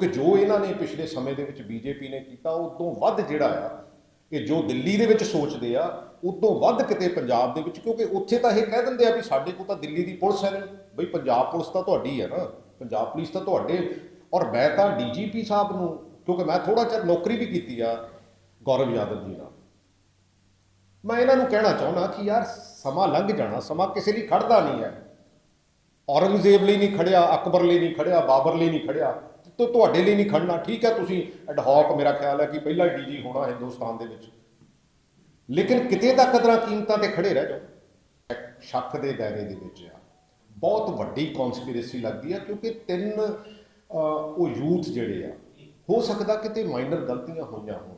ਕਿ ਜੋ ਇਹਨਾਂ ਨੇ ਪਿਛਲੇ ਸਮੇਂ ਦੇ ਵਿੱਚ ਬੀਜੇਪੀ ਨੇ ਕੀਤਾ ਉਦੋਂ ਵੱਧ ਜਿਹੜਾ ਆ ਕਿ ਜੋ ਦਿੱਲੀ ਦੇ ਵਿੱਚ ਸੋਚਦੇ ਆ ਉਦੋਂ ਵੱਧ ਕਿਤੇ ਪੰਜਾਬ ਦੇ ਵਿੱਚ, ਕਿਉਂਕਿ ਉੱਥੇ ਤਾਂ ਇਹ ਕਹਿ ਦਿੰਦੇ ਆ ਵੀ ਸਾਡੇ ਕੋਲ ਤਾਂ ਦਿੱਲੀ ਦੀ ਪੁਲਿਸ ਹੈ ਨਹੀਂ। ਬਈ ਪੰਜਾਬ ਪੁਲਿਸ ਤਾਂ ਤੁਹਾਡੀ ਹੈ ਨਾ, ਪੰਜਾਬ ਪੁਲਿਸ ਤਾਂ ਤੁਹਾਡੇ। ਔਰ ਮੈਂ ਤਾਂ ਡੀਜੀਪੀ ਸਾਹਿਬ ਨੂੰ, ਕਿਉਂਕਿ ਮੈਂ ਥੋੜਾ ਚਿਰ ਨੌਕਰੀ ਵੀ ਕੀਤੀ ਆ, ਗੌਰਵ ਯਾਦਵ ਜੀ ਨਾਲ। ਮੈਂ ਇਹਨਾਂ ਨੂੰ ਕਹਿਣਾ ਚਾਹੁੰਦਾ ਕਿ ਯਾਰ ਸਮਾਂ ਲੰਘ ਜਾਣਾ, ਸਮਾਂ ਕਿਸੇ ਲਈ ਖੜਦਾ ਨਹੀਂ ਹੈ। ਔਰੰਗਜ਼ੇਬ ਲਈ ਨਹੀਂ ਖੜਿਆ, ਅਕਬਰ ਲਈ ਨਹੀਂ ਖੜਿਆ, ਬਾਬਰ ਲਈ ਨਹੀਂ ਖੜਿਆ। ਤੇ ਤੁਹਾਡੇ ਲਈ ਨਹੀਂ ਖੜਨਾ। ਠੀਕ ਹੈ, ਤੁਸੀਂ ਐਡਹੌਕ ਮੇਰਾ ਖਿਆਲ ਹੈ ਕਿ ਪਹਿਲਾ ਡੀਜੀ ਹੋਣਾ ਹਿੰਦੁਸਤਾਨ ਦੇ ਵਿੱਚ। ਲੇਕਿਨ ਕਿਤੇ ਤਾਂ ਕਦਰਾਂ ਕੀਮਤਾਂ ਤੇ ਖੜੇ ਰਹਿ ਜਾਓ। ਸ਼ੱਕ ਦੇ ਦਾਇਰੇ ਦੇ ਵਿੱਚ ਆ। ਬਹੁਤ ਵੱਡੀ ਕਨਸਪੀਰੇਸੀ ਲੱਗਦੀ ਆ, ਕਿਉਂਕਿ ਤਿੰਨ ਉਹ ਯੂਥ ਜਿਹੜੇ ਆ, ਹੋ ਸਕਦਾ ਕਿਤੇ ਮਾਈਨਰ ਗਲਤੀਆਂ ਹੋਈਆਂ ਹੋਣ।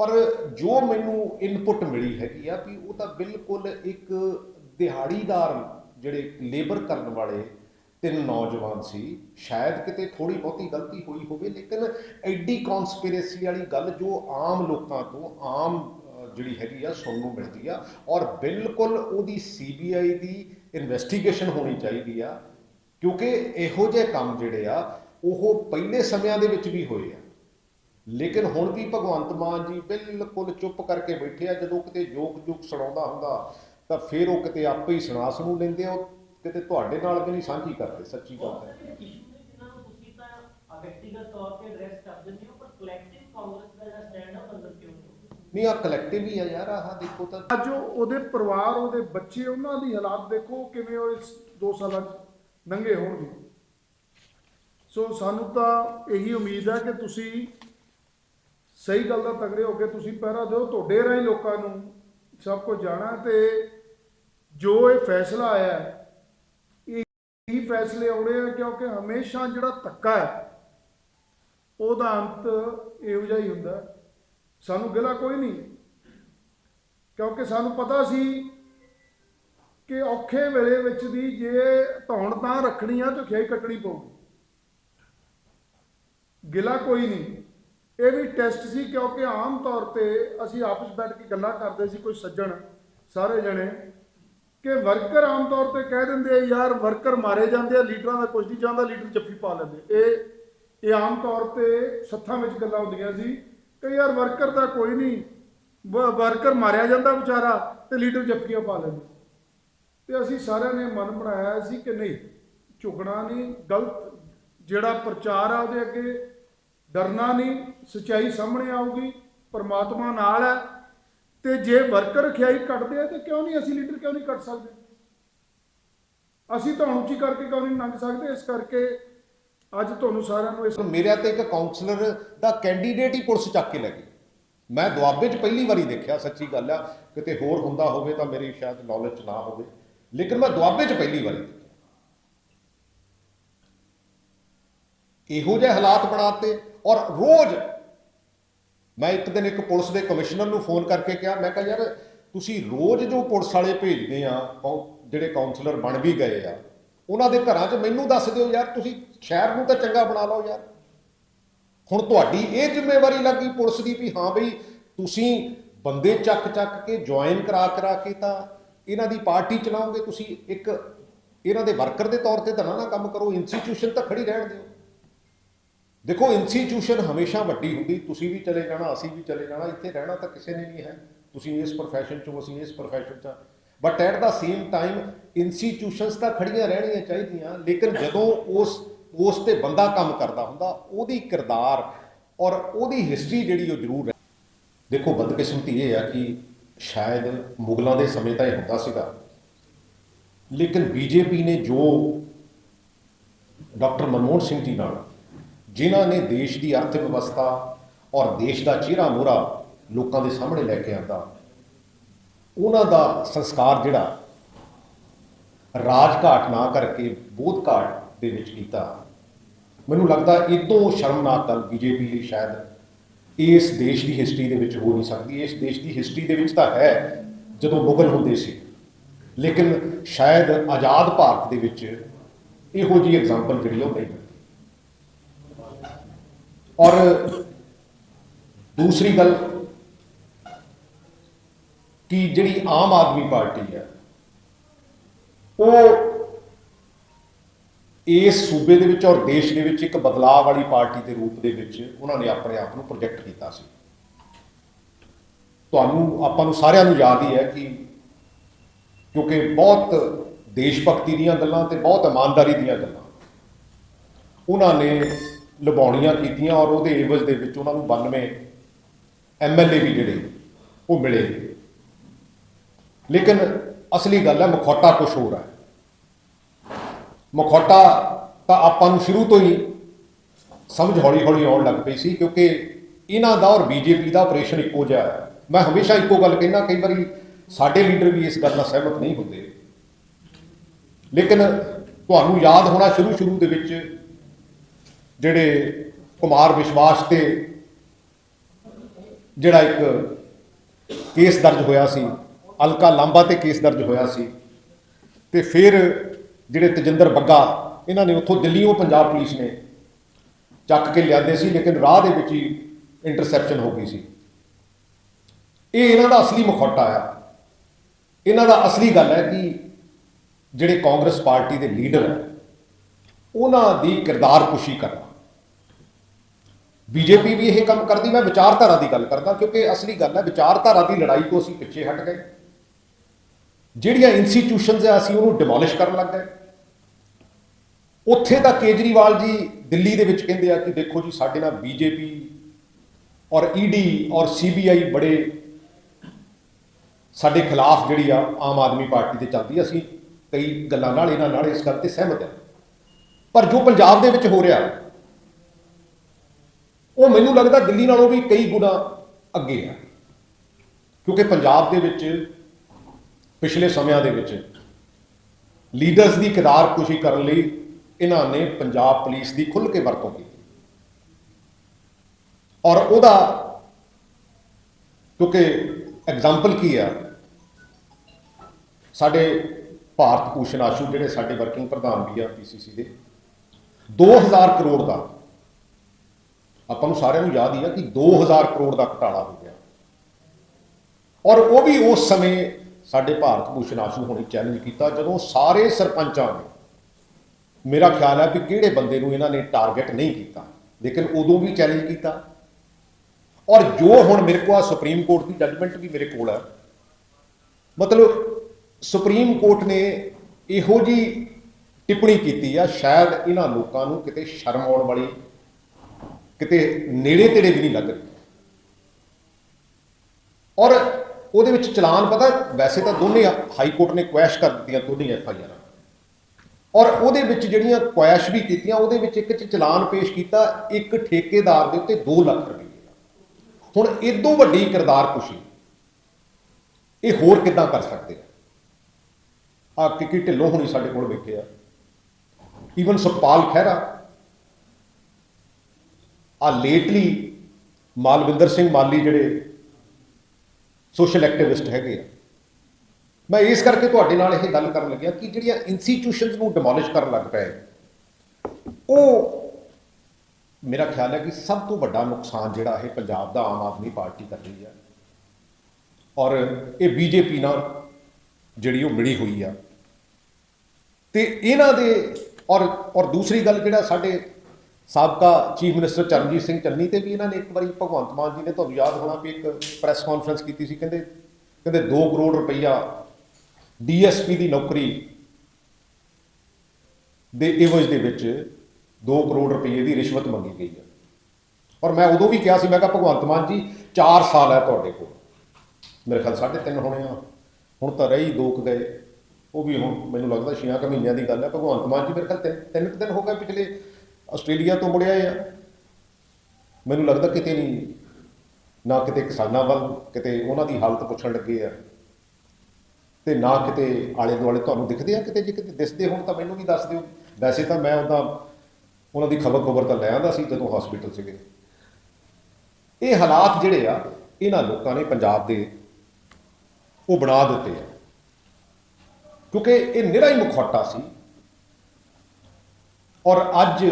ਪਰ ਜੋ ਮੈਨੂੰ ਇਨਪੁਟ ਮਿਲੀ ਹੈਗੀ ਆ ਵੀ ਉਹ ਤਾਂ ਬਿਲਕੁਲ ਇੱਕ ਦਿਹਾੜੀਦਾਰ ਜਿਹੜੇ ਲੇਬਰ ਕਰਨ ਵਾਲੇ ਤਿੰਨ ਨੌਜਵਾਨ ਸੀ। ਸ਼ਾਇਦ ਕਿਤੇ ਥੋੜੀ ਬਹੁਤੀ ਗਲਤੀ ਹੋਈ ਹੋਵੇ, ਲੇਕਿਨ ਐਡੀ ਕਨਸਪੀਰੇਸੀ ਵਾਲੀ ਗੱਲ ਜੋ ਆਮ ਲੋਕਾਂ ਤੋਂ, ਆਮ ਜਿਹੜੀ ਹੈਗੀ ਆ, ਸੁਣਨ ਨੂੰ ਮਿਲਦੀ ਆ, ਔਰ ਬਿਲਕੁਲ ਉਹਦੀ ਸੀਬੀਆਈ ਦੀ ਇਨਵੈਸਟੀਗੇਸ਼ਨ ਹੋਣੀ ਚਾਹੀਦੀ ਆ, ਕਿਉਂਕਿ ਇਹੋ ਜਿਹੇ ਕੰਮ ਜਿਹੜੇ ਆ, ਉਹ ਪਹਿਲੇ ਸਮਿਆਂ ਦੇ ਵਿੱਚ ਵੀ ਹੋਏ ਆ। ਲੇਕਿਨ ਹੁਣ ਵੀ ਭਗਵੰਤ ਮਾਨ ਜੀ ਬਿਲਕੁਲ ਚੁੱਪ ਕਰਕੇ ਬੈਠੇ ਆ। ਜਦੋਂ ਕਿਤੇ ਜੋਕ ਜੋਕ ਸੁਣਾਉਂਦਾ ਹੁੰਦਾ, ਤਾਂ ਫਿਰ ਉਹ ਕਿਤੇ ਆਪੇ ਹੀ ਸੁਣਾ ਸੁਣੂ ਲੈਂਦੇ ਆ। ਉਹ ਕਿਤੇ ਤੁਹਾਡੇ ਨਾਲ ਵੀ ਨਹੀਂ ਸਾਂਝੀ ਕਰਦੇ ਸੱਚੀ ਗੱਲ ਹੈ। ਇਸ਼ੂ ਨੇ ਜਿਨ੍ਹਾਂ ਨੂੰ ਤੁਸੀਂ ਤਾਂ ਵਿਅਕਤੀਗਤ ਤੌਰ ਤੇ ਐਡਰੈਸ ਕਰ ਦਿੰਦੇ ਹੋ ਪਰ ਕਲੈਕਟਿਵ ਕਾਂਗਰਸ ਦਾ ਜਿਹੜਾ ਸਟੈਂਡ ਆ ਉਹ ਅੰਦਰ ਕਿਉਂ ਨਹੀਂ ਆ ਕਲੈਕਟਿਵ ਹੀ ਆ ਯਾਰ ਆਹ ਦੇਖੋ ਤਾਂ ਅੱਜ ਉਹ- ਉਹਦੇ ਪਰਿਵਾਰ ਉਹਦੇ ਬੱਚੇ ਉਹਨਾਂ ਦੀ ਹਾਲਾਤ ਦੇਖੋ ਕਿਵੇਂ ਉਹ ਇਸ 2 ਸਾਲਾਂ 'ਚ ਨੰਗੇ ਹੋਣਗੇ। ਸੋ ਸਾਨੂੰ ਤਾਂ ਇਹੀ ਉਮੀਦ ਹੈ ਕਿ ਤੁਸੀਂ ਸਹੀ ਗੱਲ ਦਾ ਤਗੜੇ ਹੋ ਕੇ ਤੁਸੀਂ ਪਹਿਰਾ ਦਿਓ ਤੁਹਾਡੇ ਰਾਹੀਂ ਲੋਕਾਂ ਨੂੰ ਸਭ ਕੁਝ ਜਾਣਾ ਤੇ ਜੋ ਇਹ ਫੈਸਲਾ ਆਇਆ ਹੈ, ਇਹ ਫੈਸਲੇ ਆਉਣੇ ਆ ਕਿਉਂਕਿ ਹਮੇਸ਼ਾ ਜਿਹੜਾ ਧੱਕਾ ਹੈ, ਉਹਦਾ ਅੰਤ ਇਹੋ ਜਿਹਾ ਹੀ ਹੁੰਦਾ। ਸਾਨੂੰ ਗਿਲਾ ਕੋਈ ਨਹੀਂ। ਕਿਉਂਕਿ ਸਾਨੂੰ ਪਤਾ ਸੀ ਕਿ ਔਖੇ ਵੇਲੇ ਵਿੱਚ ਵੀ ਜੇ ਧੌਣ ਤਾਂ ਰੱਖਣੀ ਆ, ਤਾਂ ਖਿਆਈ ਕੱਟਣੀ ਪਊਗੀ। ਗਿਲਾ ਕੋਈ ਨਹੀਂ। ਇਹ ਵੀ ਟੈਸਟ ਸੀ ਕਿਉਂਕਿ ਆਮ ਤੌਰ ਤੇ ਅਸੀਂ ਆਪਸ ਬੈਠ ਕੇ ਗੱਲਾਂ ਕਰਦੇ ਸੀ, ਕੋਈ ਸੱਜਣ ਸਾਰੇ ਜਣੇ। ਕਿ ਵਰਕਰ ਆਮ ਤੌਰ ਤੇ ਕਹਿ ਦਿੰਦੇ ਆ, ਯਾਰ, ਵਰਕਰ ਮਾਰੇ ਜਾਂਦੇ ਆ, ਲੀਡਰਾਂ ਦਾ ਕੁਝ ਨਹੀਂ ਜਾਂਦਾ ਲੀਡਰ ਜੱਫੀ ਪਾ ਲੈਂਦੇ ਇਹ ਇਹ ਆਮ ਤੌਰ ਤੇ ਸੱਥਾਂ ਵਿੱਚ ਗੱਲਾਂ ਹੁੰਦੀਆਂ ਸੀ ਕਿ ਯਾਰ, ਵਰਕਰ ਦਾ ਕੋਈ ਨਹੀਂ, ਵ- ਵਰਕਰ ਮਾਰਿਆ ਜਾਂਦਾ ਵਿਚਾਰਾ ਤੇ ਲੀਡਰ ਜੱਫੀਆਂ ਪਾ ਲੈਂਦੇ ਤੇ ਅਸੀਂ ਸਾਰਿਆਂ ਨੇ ਮਨ ਬਣਾਇਆ ਸੀ ਕਿ ਨਹੀਂ, ਝੁਕਣਾ ਨਹੀਂ, ਗਲਤ ਜਿਹੜਾ ਪ੍ਰਚਾਰ ਆ ਉਹਦੇ ਅੱਗੇ, ਡਰਨਾ ਨਹੀਂ, ਸਚਾਈ ਸਾਹਮਣੇ ਆਊਗੀ, ਪਰਮਾਤਮਾ ਨਾਲ ਹੈ। ਤੇ ਜੇ ਵਰਕਰ ਖਿਆਈ ਕੱਟਦੇ ਆ ਤੇ ਕਿਉਂ ਨਹੀਂ ਅਸੀਂ ਲੀਡਰ ਕਿਉਂ ਨਹੀਂ ਕੱਟ ਸਕਦੇ? ਅਸੀਂ ਤਾਂ ਉੱਚੀ ਕਰਕੇ ਕਿਉਂ ਨਹੀਂ ਲੰਘ ਸਕਦੇ? ਇਸ ਕਰਕੇ ਅੱਜ ਤੁਹਾਨੂੰ ਸਾਰਿਆਂ ਨੂੰ ਇਸ ਮੇਰੇ ਤੇ ਇੱਕ ਕਾਉਂਸਲਰ ਦਾ ਕੈਂਡੀਡੇਟ ਹੀ ਪੁਲਿਸ ਚੱਕ ਕੇ ਲੈ ਗਈ। ਮੈਂ ਦੁਆਬੇ 'ਚ ਪਹਿਲੀ ਵਾਰੀ ਦੇਖਿਆ, ਸੱਚੀ ਗੱਲ ਆ। ਕਿਤੇ ਹੋਰ ਹੁੰਦਾ ਹੋਵੇ ਤਾਂ ਮੇਰੀ ਸ਼ਾਇਦ ਨੌਲੇਜ 'ਚ ਨਾ ਹੋਵੇ। ਲੇਕਿਨ ਮੈਂ ਦੁਆਬੇ 'ਚ ਪਹਿਲੀ ਵਾਰੀ ਦੇਖਿਆ। ਇਹੋ ਜਿਹੇ ਹਾਲਾਤ ਬਣਾਤੇ ਔਰ ਰੋਜ਼ ਮੈਂ ਇੱਕ ਦਿਨ ਇੱਕ ਪੁਲਿਸ ਦੇ ਕਮਿਸ਼ਨਰ ਨੂੰ ਫੋਨ ਕਰਕੇ ਕਿਹਾ, ਮੈਂ ਕਿਹਾ, ਯਾਰ, ਤੁਸੀਂ ਰੋਜ਼ ਜੋ ਪੁਲਿਸ ਵਾਲੇ ਭੇਜਦੇ ਆ, ਕੌ- ਜਿਹੜੇ ਕਾਉਂਸਲਰ ਬਣ ਵੀ ਗਏ ਆ, ਉਹਨਾਂ ਦੇ ਘਰਾਂ 'ਚ ਮੈਨੂੰ ਦੱਸ ਦਿਓ ਯਾਰ, ਤੁਸੀਂ ਸ਼ਹਿਰ ਨੂੰ ਤਾਂ ਚੰਗਾ ਬਣਾ ਲਓ ਯਾਰ। ਹੁਣ ਤੁਹਾਡੀ ਇਹ ਜ਼ਿੰਮੇਵਾਰੀ ਲੱਗੀ ਪੁਲਿਸ ਦੀ ਵੀ, ਹਾਂ ਬਈ, ਤੁਸੀਂ ਬੰਦੇ ਚੱਕ ਚੱਕ ਕੇ ਜੁਆਇਨ ਕਰਾ ਕਰਾ ਕੇ ਤਾਂ ਇਹਨਾਂ ਦੀ ਪਾਰਟੀ ਚਲਾਓਗੇ, ਤੁਸੀਂ ਇੱਕ, ਇਹਨਾਂ ਦੇ ਵਰਕਰ ਦੇ ਤੌਰ ਤੇ ਤਾਂ ਨਾ ਨਾ ਕੰਮ ਕਰੋ ਇੰਸਟੀਟਿਊਸ਼ਨ ਤਾਂ ਖੜੀ ਰਹਿਣ ਦਿਓ। ਦੇਖੋ ਇੰਸਟੀਟਿਊਸ਼ਨ ਹਮੇਸ਼ਾ ਵੱਡੀ ਹੁੰਦੀ, ਤੁਸੀਂ ਵੀ ਚਲੇ ਜਾਣਾ, ਅਸੀਂ ਵੀ ਚਲੇ ਜਾਣਾ, ਇੱਥੇ ਰਹਿਣਾ ਤਾਂ ਕਿਸੇ ਨੇ ਨਹੀਂ ਹੈ। ਤੁਸੀਂ ਇਸ profession ਚੋਂ, ਅਸੀਂ ਇਸ profession ਚ। But at the same time institutions ਤਾਂ ਖੜੀਆਂ ਰਹਿਣੀਆਂ ਚਾਹੀਦੀਆਂ, ਲੇਕਿਨ ਜਦੋਂ ਉਸ ਉਸ ਤੇ ਬੰਦਾ ਕੰਮ ਕਰਦਾ ਹੁੰਦਾ, ਉਹਦੀ ਕਿਰਦਾਰ ਔਰ ਉਹਦੀ ਹਿਸਟਰੀ ਜਿਹੜੀ ਉਹ ਜ਼ਰੂਰ ਹੈ ਦੇਖੋ, ਬਦਕਿਸਮਤੀ ਇਹ ਆ ਕਿ ਸ਼ਾਇਦ ਮੁਗਲਾਂ ਦੇ ਸਮੇਂ ਤਾਂ ਇਹ ਹੁੰਦਾ ਸੀਗਾ। ਲੇਕਿਨ ਬੀਜੇਪੀ ਨੇ ਜੋ ਡਾਕਟਰ ਮਨਮੋਹਨ ਸਿੰਘ ਜੀ ਨਾਲ ਜਿਨ੍ਹਾਂ ਨੇ ਦੇਸ਼ ਦੀ ਅਰਥ ਵਿਵਸਥਾ ਔਰ ਦੇਸ਼ ਦਾ ਚਿਹਰਾ ਮੋਹਰਾ ਲੋਕਾਂ ਦੇ ਸਾਹਮਣੇ ਲੈ ਕੇ ਆਂਦਾ। ਉਹਨਾਂ ਦਾ ਸੰਸਕਾਰ ਜਿਹੜਾ ਰਾਜ ਘਾਟ ਨਾ ਕਰਕੇ ਬੋਧ ਘਾਟ ਦੇ ਵਿੱਚ ਕੀਤਾ। ਮੈਨੂੰ ਲੱਗਦਾ ਇਦੋਂ ਸ਼ਰਮਨਾਕ ਗੱਲ ਬੀਜੇਪੀ ਲਈ ਸ਼ਾਇਦ ਇਸ ਦੇਸ਼ ਦੀ ਹਿਸਟਰੀ ਦੇ ਵਿੱਚ ਹੋ ਨਹੀਂ ਸਕਦੀ। ਇਸ ਦੇਸ਼ ਦੀ ਹਿਸਟਰੀ ਦੇ ਵਿੱਚ ਤਾਂ ਹੈ ਜਦੋਂ ਮੁਗਲ ਹੁੰਦੇ ਸੀ। ਲੇਕਿਨ ਸ਼ਾਇਦ ਆਜ਼ਾਦ ਭਾਰਤ ਦੇ ਵਿੱਚ ਇਹੋ ਜਿਹੀ ਐਗਜ਼ਾਮਪਲ ਜਿਹੜੀ ਉਹ ਨਹੀਂ ਮਿਲਦੀ ਔਰ ਦੂਸਰੀ ਗੱਲ ਕਿ ਜਿਹੜੀ ਆਮ ਆਦਮੀ ਪਾਰਟੀ ਹੈ, ਉਹ ਇਸ ਸੂਬੇ ਦੇ ਵਿੱਚ ਔਰ ਦੇਸ਼ ਦੇ ਵਿੱਚ ਇੱਕ ਬਦਲਾਅ ਵਾਲੀ ਪਾਰਟੀ ਦੇ ਰੂਪ ਦੇ ਵਿੱਚ ਉਹਨਾਂ ਨੇ ਆਪਣੇ ਆਪ ਨੂੰ ਪ੍ਰੋਜੈਕਟ ਕੀਤਾ ਸੀ। ਤੁਹਾਨੂੰ, ਆਪਾਂ ਨੂੰ ਸਾਰਿਆਂ ਨੂੰ ਯਾਦ ਹੀ ਹੈ ਕਿ ਕਿਉਂਕਿ ਬਹੁਤ ਦੇਸ਼ ਭਗਤੀ ਦੀਆਂ ਗੱਲਾਂ ਤੇ ਬਹੁਤ ਇਮਾਨਦਾਰੀ ਦੀਆਂ ਗੱਲਾਂ, ਉਹਨਾਂ ਨੇ ਲੁਭਾਉਣੀਆਂ ਕੀਤੀਆਂ ਔਰ ਉਹਦੇ ਏਵਜ਼ ਦੇ ਵਿੱਚ ਉਹਨਾਂ ਨੂੰ 92 ਐਮਐਲਏ ਵੀ ਜਿਹੜੇ, ਉਹ ਮਿਲੇ। ਲੇਕਿਨ ਅਸਲੀ ਗੱਲ ਹੈ, ਮਖੌਟਾ ਕੁਝ ਹੋਰ ਹੈ। ਮਖੌਟਾ ਤਾਂ ਆਪਾਂ ਨੂੰ ਸ਼ੁਰੂ ਤੋਂ ਹੀ ਸਮਝ ਹੌਲੀ ਹੌਲੀ ਆਉਣ ਲੱਗ ਪਈ ਸੀ, ਕਿਉਂਕਿ ਇਹਨਾਂ ਦਾ ਔਰ ਬੀਜੇਪੀ ਦਾ ਆਪਰੇਸ਼ਨ ਇੱਕੋ ਜਿਹਾ ਹੈ। ਮੈਂ ਹਮੇਸ਼ਾ ਇੱਕੋ ਗੱਲ ਕਹਿੰਦਾ, ਕਈ ਵਾਰੀ ਸਾਡੇ ਲੀਡਰ ਵੀ ਇਸ ਗੱਲ ਨਾਲ ਸਹਿਮਤ ਨਹੀਂ ਹੁੰਦੇ। ਲੇਕਿਨ ਤੁਹਾਨੂੰ ਯਾਦ ਹੋਣਾ ਸ਼ੁਰੂ ਸ਼ੁਰੂ ਦੇ ਵਿੱਚ ਜਿਹੜੇ ਕੁਮਾਰ ਵਿਸ਼ਵਾਸ ਤੇ ਜਿਹੜਾ ਇੱਕ ਕੇਸ ਦਰਜ ਹੋਇਆ ਸੀ, ਅਲਕਾ ਲਾਂਬਾ ਤੇ ਕੇਸ ਦਰਜ ਹੋਇਆ ਸੀ, ਤੇ ਫਿਰ ਜਿਹੜੇ ਤਜਿੰਦਰ ਬੱਗਾ, ਇਹਨਾਂ ਨੇ ਉੱਥੋਂ ਦਿੱਲੀੋਂ ਪੰਜਾਬ ਪੁਲਿਸ ਨੇ ਚੱਕ ਕੇ ਲਿਆਂਦੇ ਸੀ, ਲੇਕਿਨ ਰਾਹ ਦੇ ਵਿੱਚ ਹੀ ਇੰਟਰਸੈਪਸ਼ਨ ਹੋ ਗਈ ਸੀ। ਇਹ ਇਹਨਾਂ ਦਾ ਅਸਲੀ ਮੁਖੌਟਾ ਆ। ਇਹਨਾਂ ਦਾ ਅਸਲੀ ਗੱਲ ਹੈ ਕਿ ਜਿਹੜੇ ਕਾਂਗਰਸ ਪਾਰਟੀ ਦੇ ਲੀਡਰ ਹੈ ਉਹਨਾਂ ਦੀ ਕਿਰਦਾਰ ਪੁਸ਼ੀ ਕਰਨਾ। ਬੀਜੇਪੀ ਵੀ ਇਹ ਕੰਮ ਕਰਦੀ, ਮੈਂ ਵਿਚਾਰਧਾਰਾ ਦੀ ਗੱਲ ਕਰਦਾ, ਕਿਉਂਕਿ ਅਸਲੀ ਗੱਲ ਹੈ, ਵਿਚਾਰਧਾਰਾ ਦੀ ਲੜਾਈ ਤੋਂ ਅਸੀਂ ਪਿੱਛੇ ਹਟ ਗਏ। ਜਿਹੜੀਆਂ ਇੰਸਟੀਟਿਊਸ਼ਨਸ ਆ, ਅਸੀਂ ਉਹਨੂੰ ਡਿਮੋਲਿਸ਼ ਕਰਨ ਲੱਗ ਗਏ। ਉੱਥੇ ਤਾਂ ਕੇਜਰੀਵਾਲ ਜੀ ਦਿੱਲੀ ਦੇ ਵਿੱਚ ਕਹਿੰਦੇ ਆ ਕਿ ਦੇਖੋ ਜੀ, ਸਾਡੇ ਨਾਲ ਬੀਜੇਪੀ ਔਰ ਈਡੀ ਔਰ ਸੀਬੀਆਈ ਬੜੇ ਸਾਡੇ ਖਿਲਾਫ ਜਿਹੜੀ ਆ, ਆਮ ਆਦਮੀ ਪਾਰਟੀ ਤੇ ਚੱਲਦੀ ਅਸੀਂ ਕਈ ਗੱਲਾਂ ਨਾਲ ਇਹਨਾਂ ਨਾਲ ਇਸ ਗੱਲ ਤੇ ਸਹਿਮਤ ਹਾਂ ਪਰ ਜੋ ਪੰਜਾਬ ਦੇ ਵਿੱਚ ਹੋ ਰਿਹਾ ਉਹ ਮੈਨੂੰ ਲੱਗਦਾ ਦਿੱਲੀ ਨਾਲੋਂ ਵੀ ਕਈ ਗੁਣਾ ਅੱਗੇ ਆ। ਕਿਉਂਕਿ ਪੰਜਾਬ ਦੇ ਵਿੱਚ ਪਿਛਲੇ ਸਮਿਆਂ ਦੇ ਵਿੱਚ ਲੀਡਰਸ ਦੀ ਕਿਰਦਾਰ ਕੁਸ਼ੀ ਕਰਨ ਲਈ ਇਹਨਾਂ ਨੇ ਪੰਜਾਬ ਪੁਲਿਸ ਦੀ ਖੁੱਲ੍ਹ ਕੇ ਵਰਤੋਂ ਕੀਤੀ। ਔਰ ਉਹਦਾ ਕਿਉਂਕਿ ਐਗਜ਼ਾਮਪਲ ਕੀ ਆ? ਸਾਡੇ ਭਾਰਤ ਭੂਸ਼ਣ ਆਸ਼ੂ, ਜਿਹੜੇ ਸਾਡੇ ਵਰਕਿੰਗ ਪ੍ਰਧਾਨ ਵੀ ਆ ਪੀਸੀਸੀ ਦੇ 2000 ਕਰੋੜ ਦਾ ਆਪਾਂ ਨੂੰ ਸਾਰਿਆਂ ਨੂੰ ਯਾਦ ਹੀ ਆ ਕਿ 2000 ਕਰੋੜ ਦਾ ਘਟਾਲਾ ਹੋ ਗਿਆ। ਔਰ ਉਹ ਵੀ ਉਸ ਸਮੇਂ ਸਾਡੇ ਭਾਰਤ ਭੂਸ਼ਣ ਆਸ਼ੂ ਹੋਣੀ ਚੈਲੰਜ ਕੀਤਾ, ਜਦੋਂ ਸਾਰੇ ਸਰਪੰਚਾਂ ਨੇ, ਮੇਰਾ ਖਿਆਲ ਹੈ ਕਿ ਕਿਹੜੇ ਬੰਦੇ ਨੂੰ ਇਹਨਾਂ ਨੇ ਟਾਰਗੇਟ ਨਹੀਂ ਕੀਤਾ, ਲੇਕਿਨ ਉਦੋਂ ਵੀ ਚੈਲੰਜ ਕੀਤਾ। ਔਰ ਜੋ ਹੁਣ ਮੇਰੇ ਕੋਲ ਆ ਸੁਪਰੀਮ ਕੋਰਟ ਦੀ ਜੱਜਮੈਂਟ ਵੀ ਮੇਰੇ ਕੋਲ ਹੈ। ਮਤਲਬ ਸੁਪਰੀਮ ਕੋਰਟ ਨੇ ਇਹੋ ਜੀ ਟਿੱਪਣੀ ਕੀਤੀ ਆ, ਸ਼ਾਇਦ ਇਹਨਾਂ ਲੋਕਾਂ ਨੂੰ ਕਿਤੇ ਸ਼ਰਮ ਆਉਣ ਵਾਲੀ ਕਿਤੇ ਨੇੜੇ ਤੇੜੇ ਵੀ ਨਹੀਂ ਲੱਗ ਰਹੀ। ਔਰ ਉਹਦੇ ਵਿੱਚ ਚਲਾਨ ਪਤਾ, ਵੈਸੇ ਤਾਂ ਦੋਨੇ ਹਾਈ ਕੋਰਟ ਨੇ ਕੁਐਸ਼ ਕਰ ਦਿੱਤੀਆਂ ਦੋਨੇ ਐਫ ਆਈ ਆਰ ਔਰ ਉਹਦੇ ਵਿੱਚ ਜਿਹੜੀਆਂ ਕੁਐਸ਼ ਵੀ ਕੀਤੀਆਂ, ਉਹਦੇ ਵਿੱਚ ਇੱਕ ਚ ਚਲਾਨ ਪੇਸ਼ ਕੀਤਾ, ਇੱਕ ਠੇਕੇਦਾਰ ਦੇ ਉੱਤੇ 2 ਲੱਖ ਰੁਪਏ। ਦਾ ਹੁਣ ਇਦੋਂ ਵੱਡੀ ਕਿਰਦਾਰ ਕੁਸ਼ੀ ਇਹ ਹੋਰ ਕਿੱਦਾਂ ਕਰ ਸਕਦੇ ਆ? ਆ ਕਿਕੀ ਢਿੱਲੋਂ ਹੁਣੀ ਸਾਡੇ ਕੋਲ ਬੈਠੇ ਆ। ਈਵਨ ਸੁਖਪਾਲ ਖਹਿਰਾ ਆ ਲੇਟਲੀ ਮਾਲਵਿੰਦਰ ਸਿੰਘ ਮਾਲੀ ਜਿਹੜੇ ਸੋਸ਼ਲ ਐਕਟਿਵਿਸਟ ਹੈਗੇ ਆ। ਮੈਂ ਇਸ ਕਰਕੇ ਤੁਹਾਡੇ ਨਾਲ ਇਹ ਗੱਲ ਕਰਨ ਲੱਗਿਆ ਕਿ ਜਿਹੜੀਆਂ ਇੰਸਟੀਟਿਊਸ਼ਨਸ ਨੂੰ ਡਿਮੋਲਿਸ਼ ਕਰਨ ਲੱਗ ਪਏ, ਉਹ ਮੇਰਾ ਖਿਆਲ ਹੈ ਕਿ ਸਭ ਤੋਂ ਵੱਡਾ ਨੁਕਸਾਨ ਜਿਹੜਾ ਇਹ ਪੰਜਾਬ ਦਾ ਆਮ ਆਦਮੀ ਪਾਰਟੀ ਕਰ ਰਹੀ ਹੈ। ਔਰ ਇਹ ਬੀਜੇਪੀ ਨਾਲ ਜਿਹੜੀ ਉਹ ਮਿਲੀ ਹੋਈ ਆ। ਤੇ ਇਹਨਾਂ ਦੇ ਔਰ ਔਰ ਦੂਸਰੀ ਗੱਲ ਜਿਹੜਾ ਸਾਡੇ ਸਾਬਕਾ ਚੀਫ ਮਿਨਿਸਟਰ ਚਰਨਜੀਤ ਸਿੰਘ ਚੰਨੀ ਤੇ ਵੀ ਇਹਨਾਂ ਨੇ ਇੱਕ ਵਾਰੀ ਭਗਵੰਤ ਮਾਨ ਜੀ ਨੇ ਤੁਹਾਨੂੰ ਯਾਦ ਹੋਣਾ ਵੀ ਇੱਕ ਪ੍ਰੈਸ ਕਾਨਫਰੰਸ ਕੀਤੀ ਸੀ, ਕਹਿੰਦੇ ਕਹਿੰਦੇ 2 ਕਰੋੜ ਰੁਪਈਆ ਡੀਐਸਪੀ ਦੀ ਨੌਕਰੀ ਦੇ ਇਵਜ ਦੇ ਵਿੱਚ 2 ਕਰੋੜ ਰੁਪਏ ਦੀ ਰਿਸ਼ਵਤ ਮੰਗੀ ਗਈ ਹੈ। ਔਰ ਮੈਂ ਉਦੋਂ ਵੀ ਕਿਹਾ ਸੀ, ਮੈਂ ਕਿਹਾ ਭਗਵੰਤ ਮਾਨ ਜੀ 4 ਸਾਲ ਹੈ ਤੁਹਾਡੇ ਕੋਲ। ਮੇਰੇ ਖਿਆਲ ਸਾਢੇ ਤਿੰਨ ਹੋਣੇ ਆ। ਹੁਣ ਤਾਂ ਰਹੀ ਦੋ ਕੁ ਗਏ। ਉਹ ਵੀ ਹੁਣ ਮੈਨੂੰ ਲੱਗਦਾ 6 ਕੁ ਮਹੀਨਿਆਂ ਦੀ ਗੱਲ ਹੈ। ਭਗਵੰਤ ਮਾਨ ਜੀ, ਮੇਰੇ ਖਿਆਲ ਤਿੰਨ ਤਿੰਨ ਕੁ ਦਿਨ ਹੋ ਗਏ ਪਿਛਲੇ ਆਸਟ੍ਰੇਲੀਆ ਤੋਂ ਮੁੜਿਆ ਆ। ਮੈਨੂੰ ਲੱਗਦਾ ਕਿਤੇ ਨਹੀਂ, ਨਾ ਕਿਤੇ ਕਿਸਾਨਾਂ ਵੱਲ, ਕਿਤੇ ਉਹਨਾਂ ਦੀ ਹਾਲਤ ਪੁੱਛਣ ਲੱਗੇ ਆ। ਤੇ ਨਾ ਕਿਤੇ ਆਲੇ ਦੁਆਲੇ ਤੁਹਾਨੂੰ ਦਿਖਦੇ ਆ, ਕਿਤੇ ਜੇ ਕਿਤੇ ਦਿਸਦੇ ਹੋਣ ਤਾਂ ਮੈਨੂੰ ਵੀ ਦੱਸ ਦਿਓ। ਵੈਸੇ ਤਾਂ ਮੈਂ ਉਹਦਾ, ਉਹਨਾਂ ਦੀ ਖਬਰ ਖਬਰ ਤਾਂ ਲੈ ਆਂਦਾ ਸੀ ਜਦੋਂ ਹਸਪੀਟਲ ਸੀਗੇ। ਇਹ ਹਾਲਾਤ ਜਿਹੜੇ ਆ, ਇਹਨਾਂ ਲੋਕਾਂ ਨੇ ਪੰਜਾਬ ਦੇ ਉਹ ਬਣਾ ਦਿੱਤੇ ਆ। ਕਿਉਂਕਿ ਇਹ ਨਿਹਰਾ ਹੀ ਮੁਖੌਟਾ ਸੀ। ਔਰ ਅੱਜ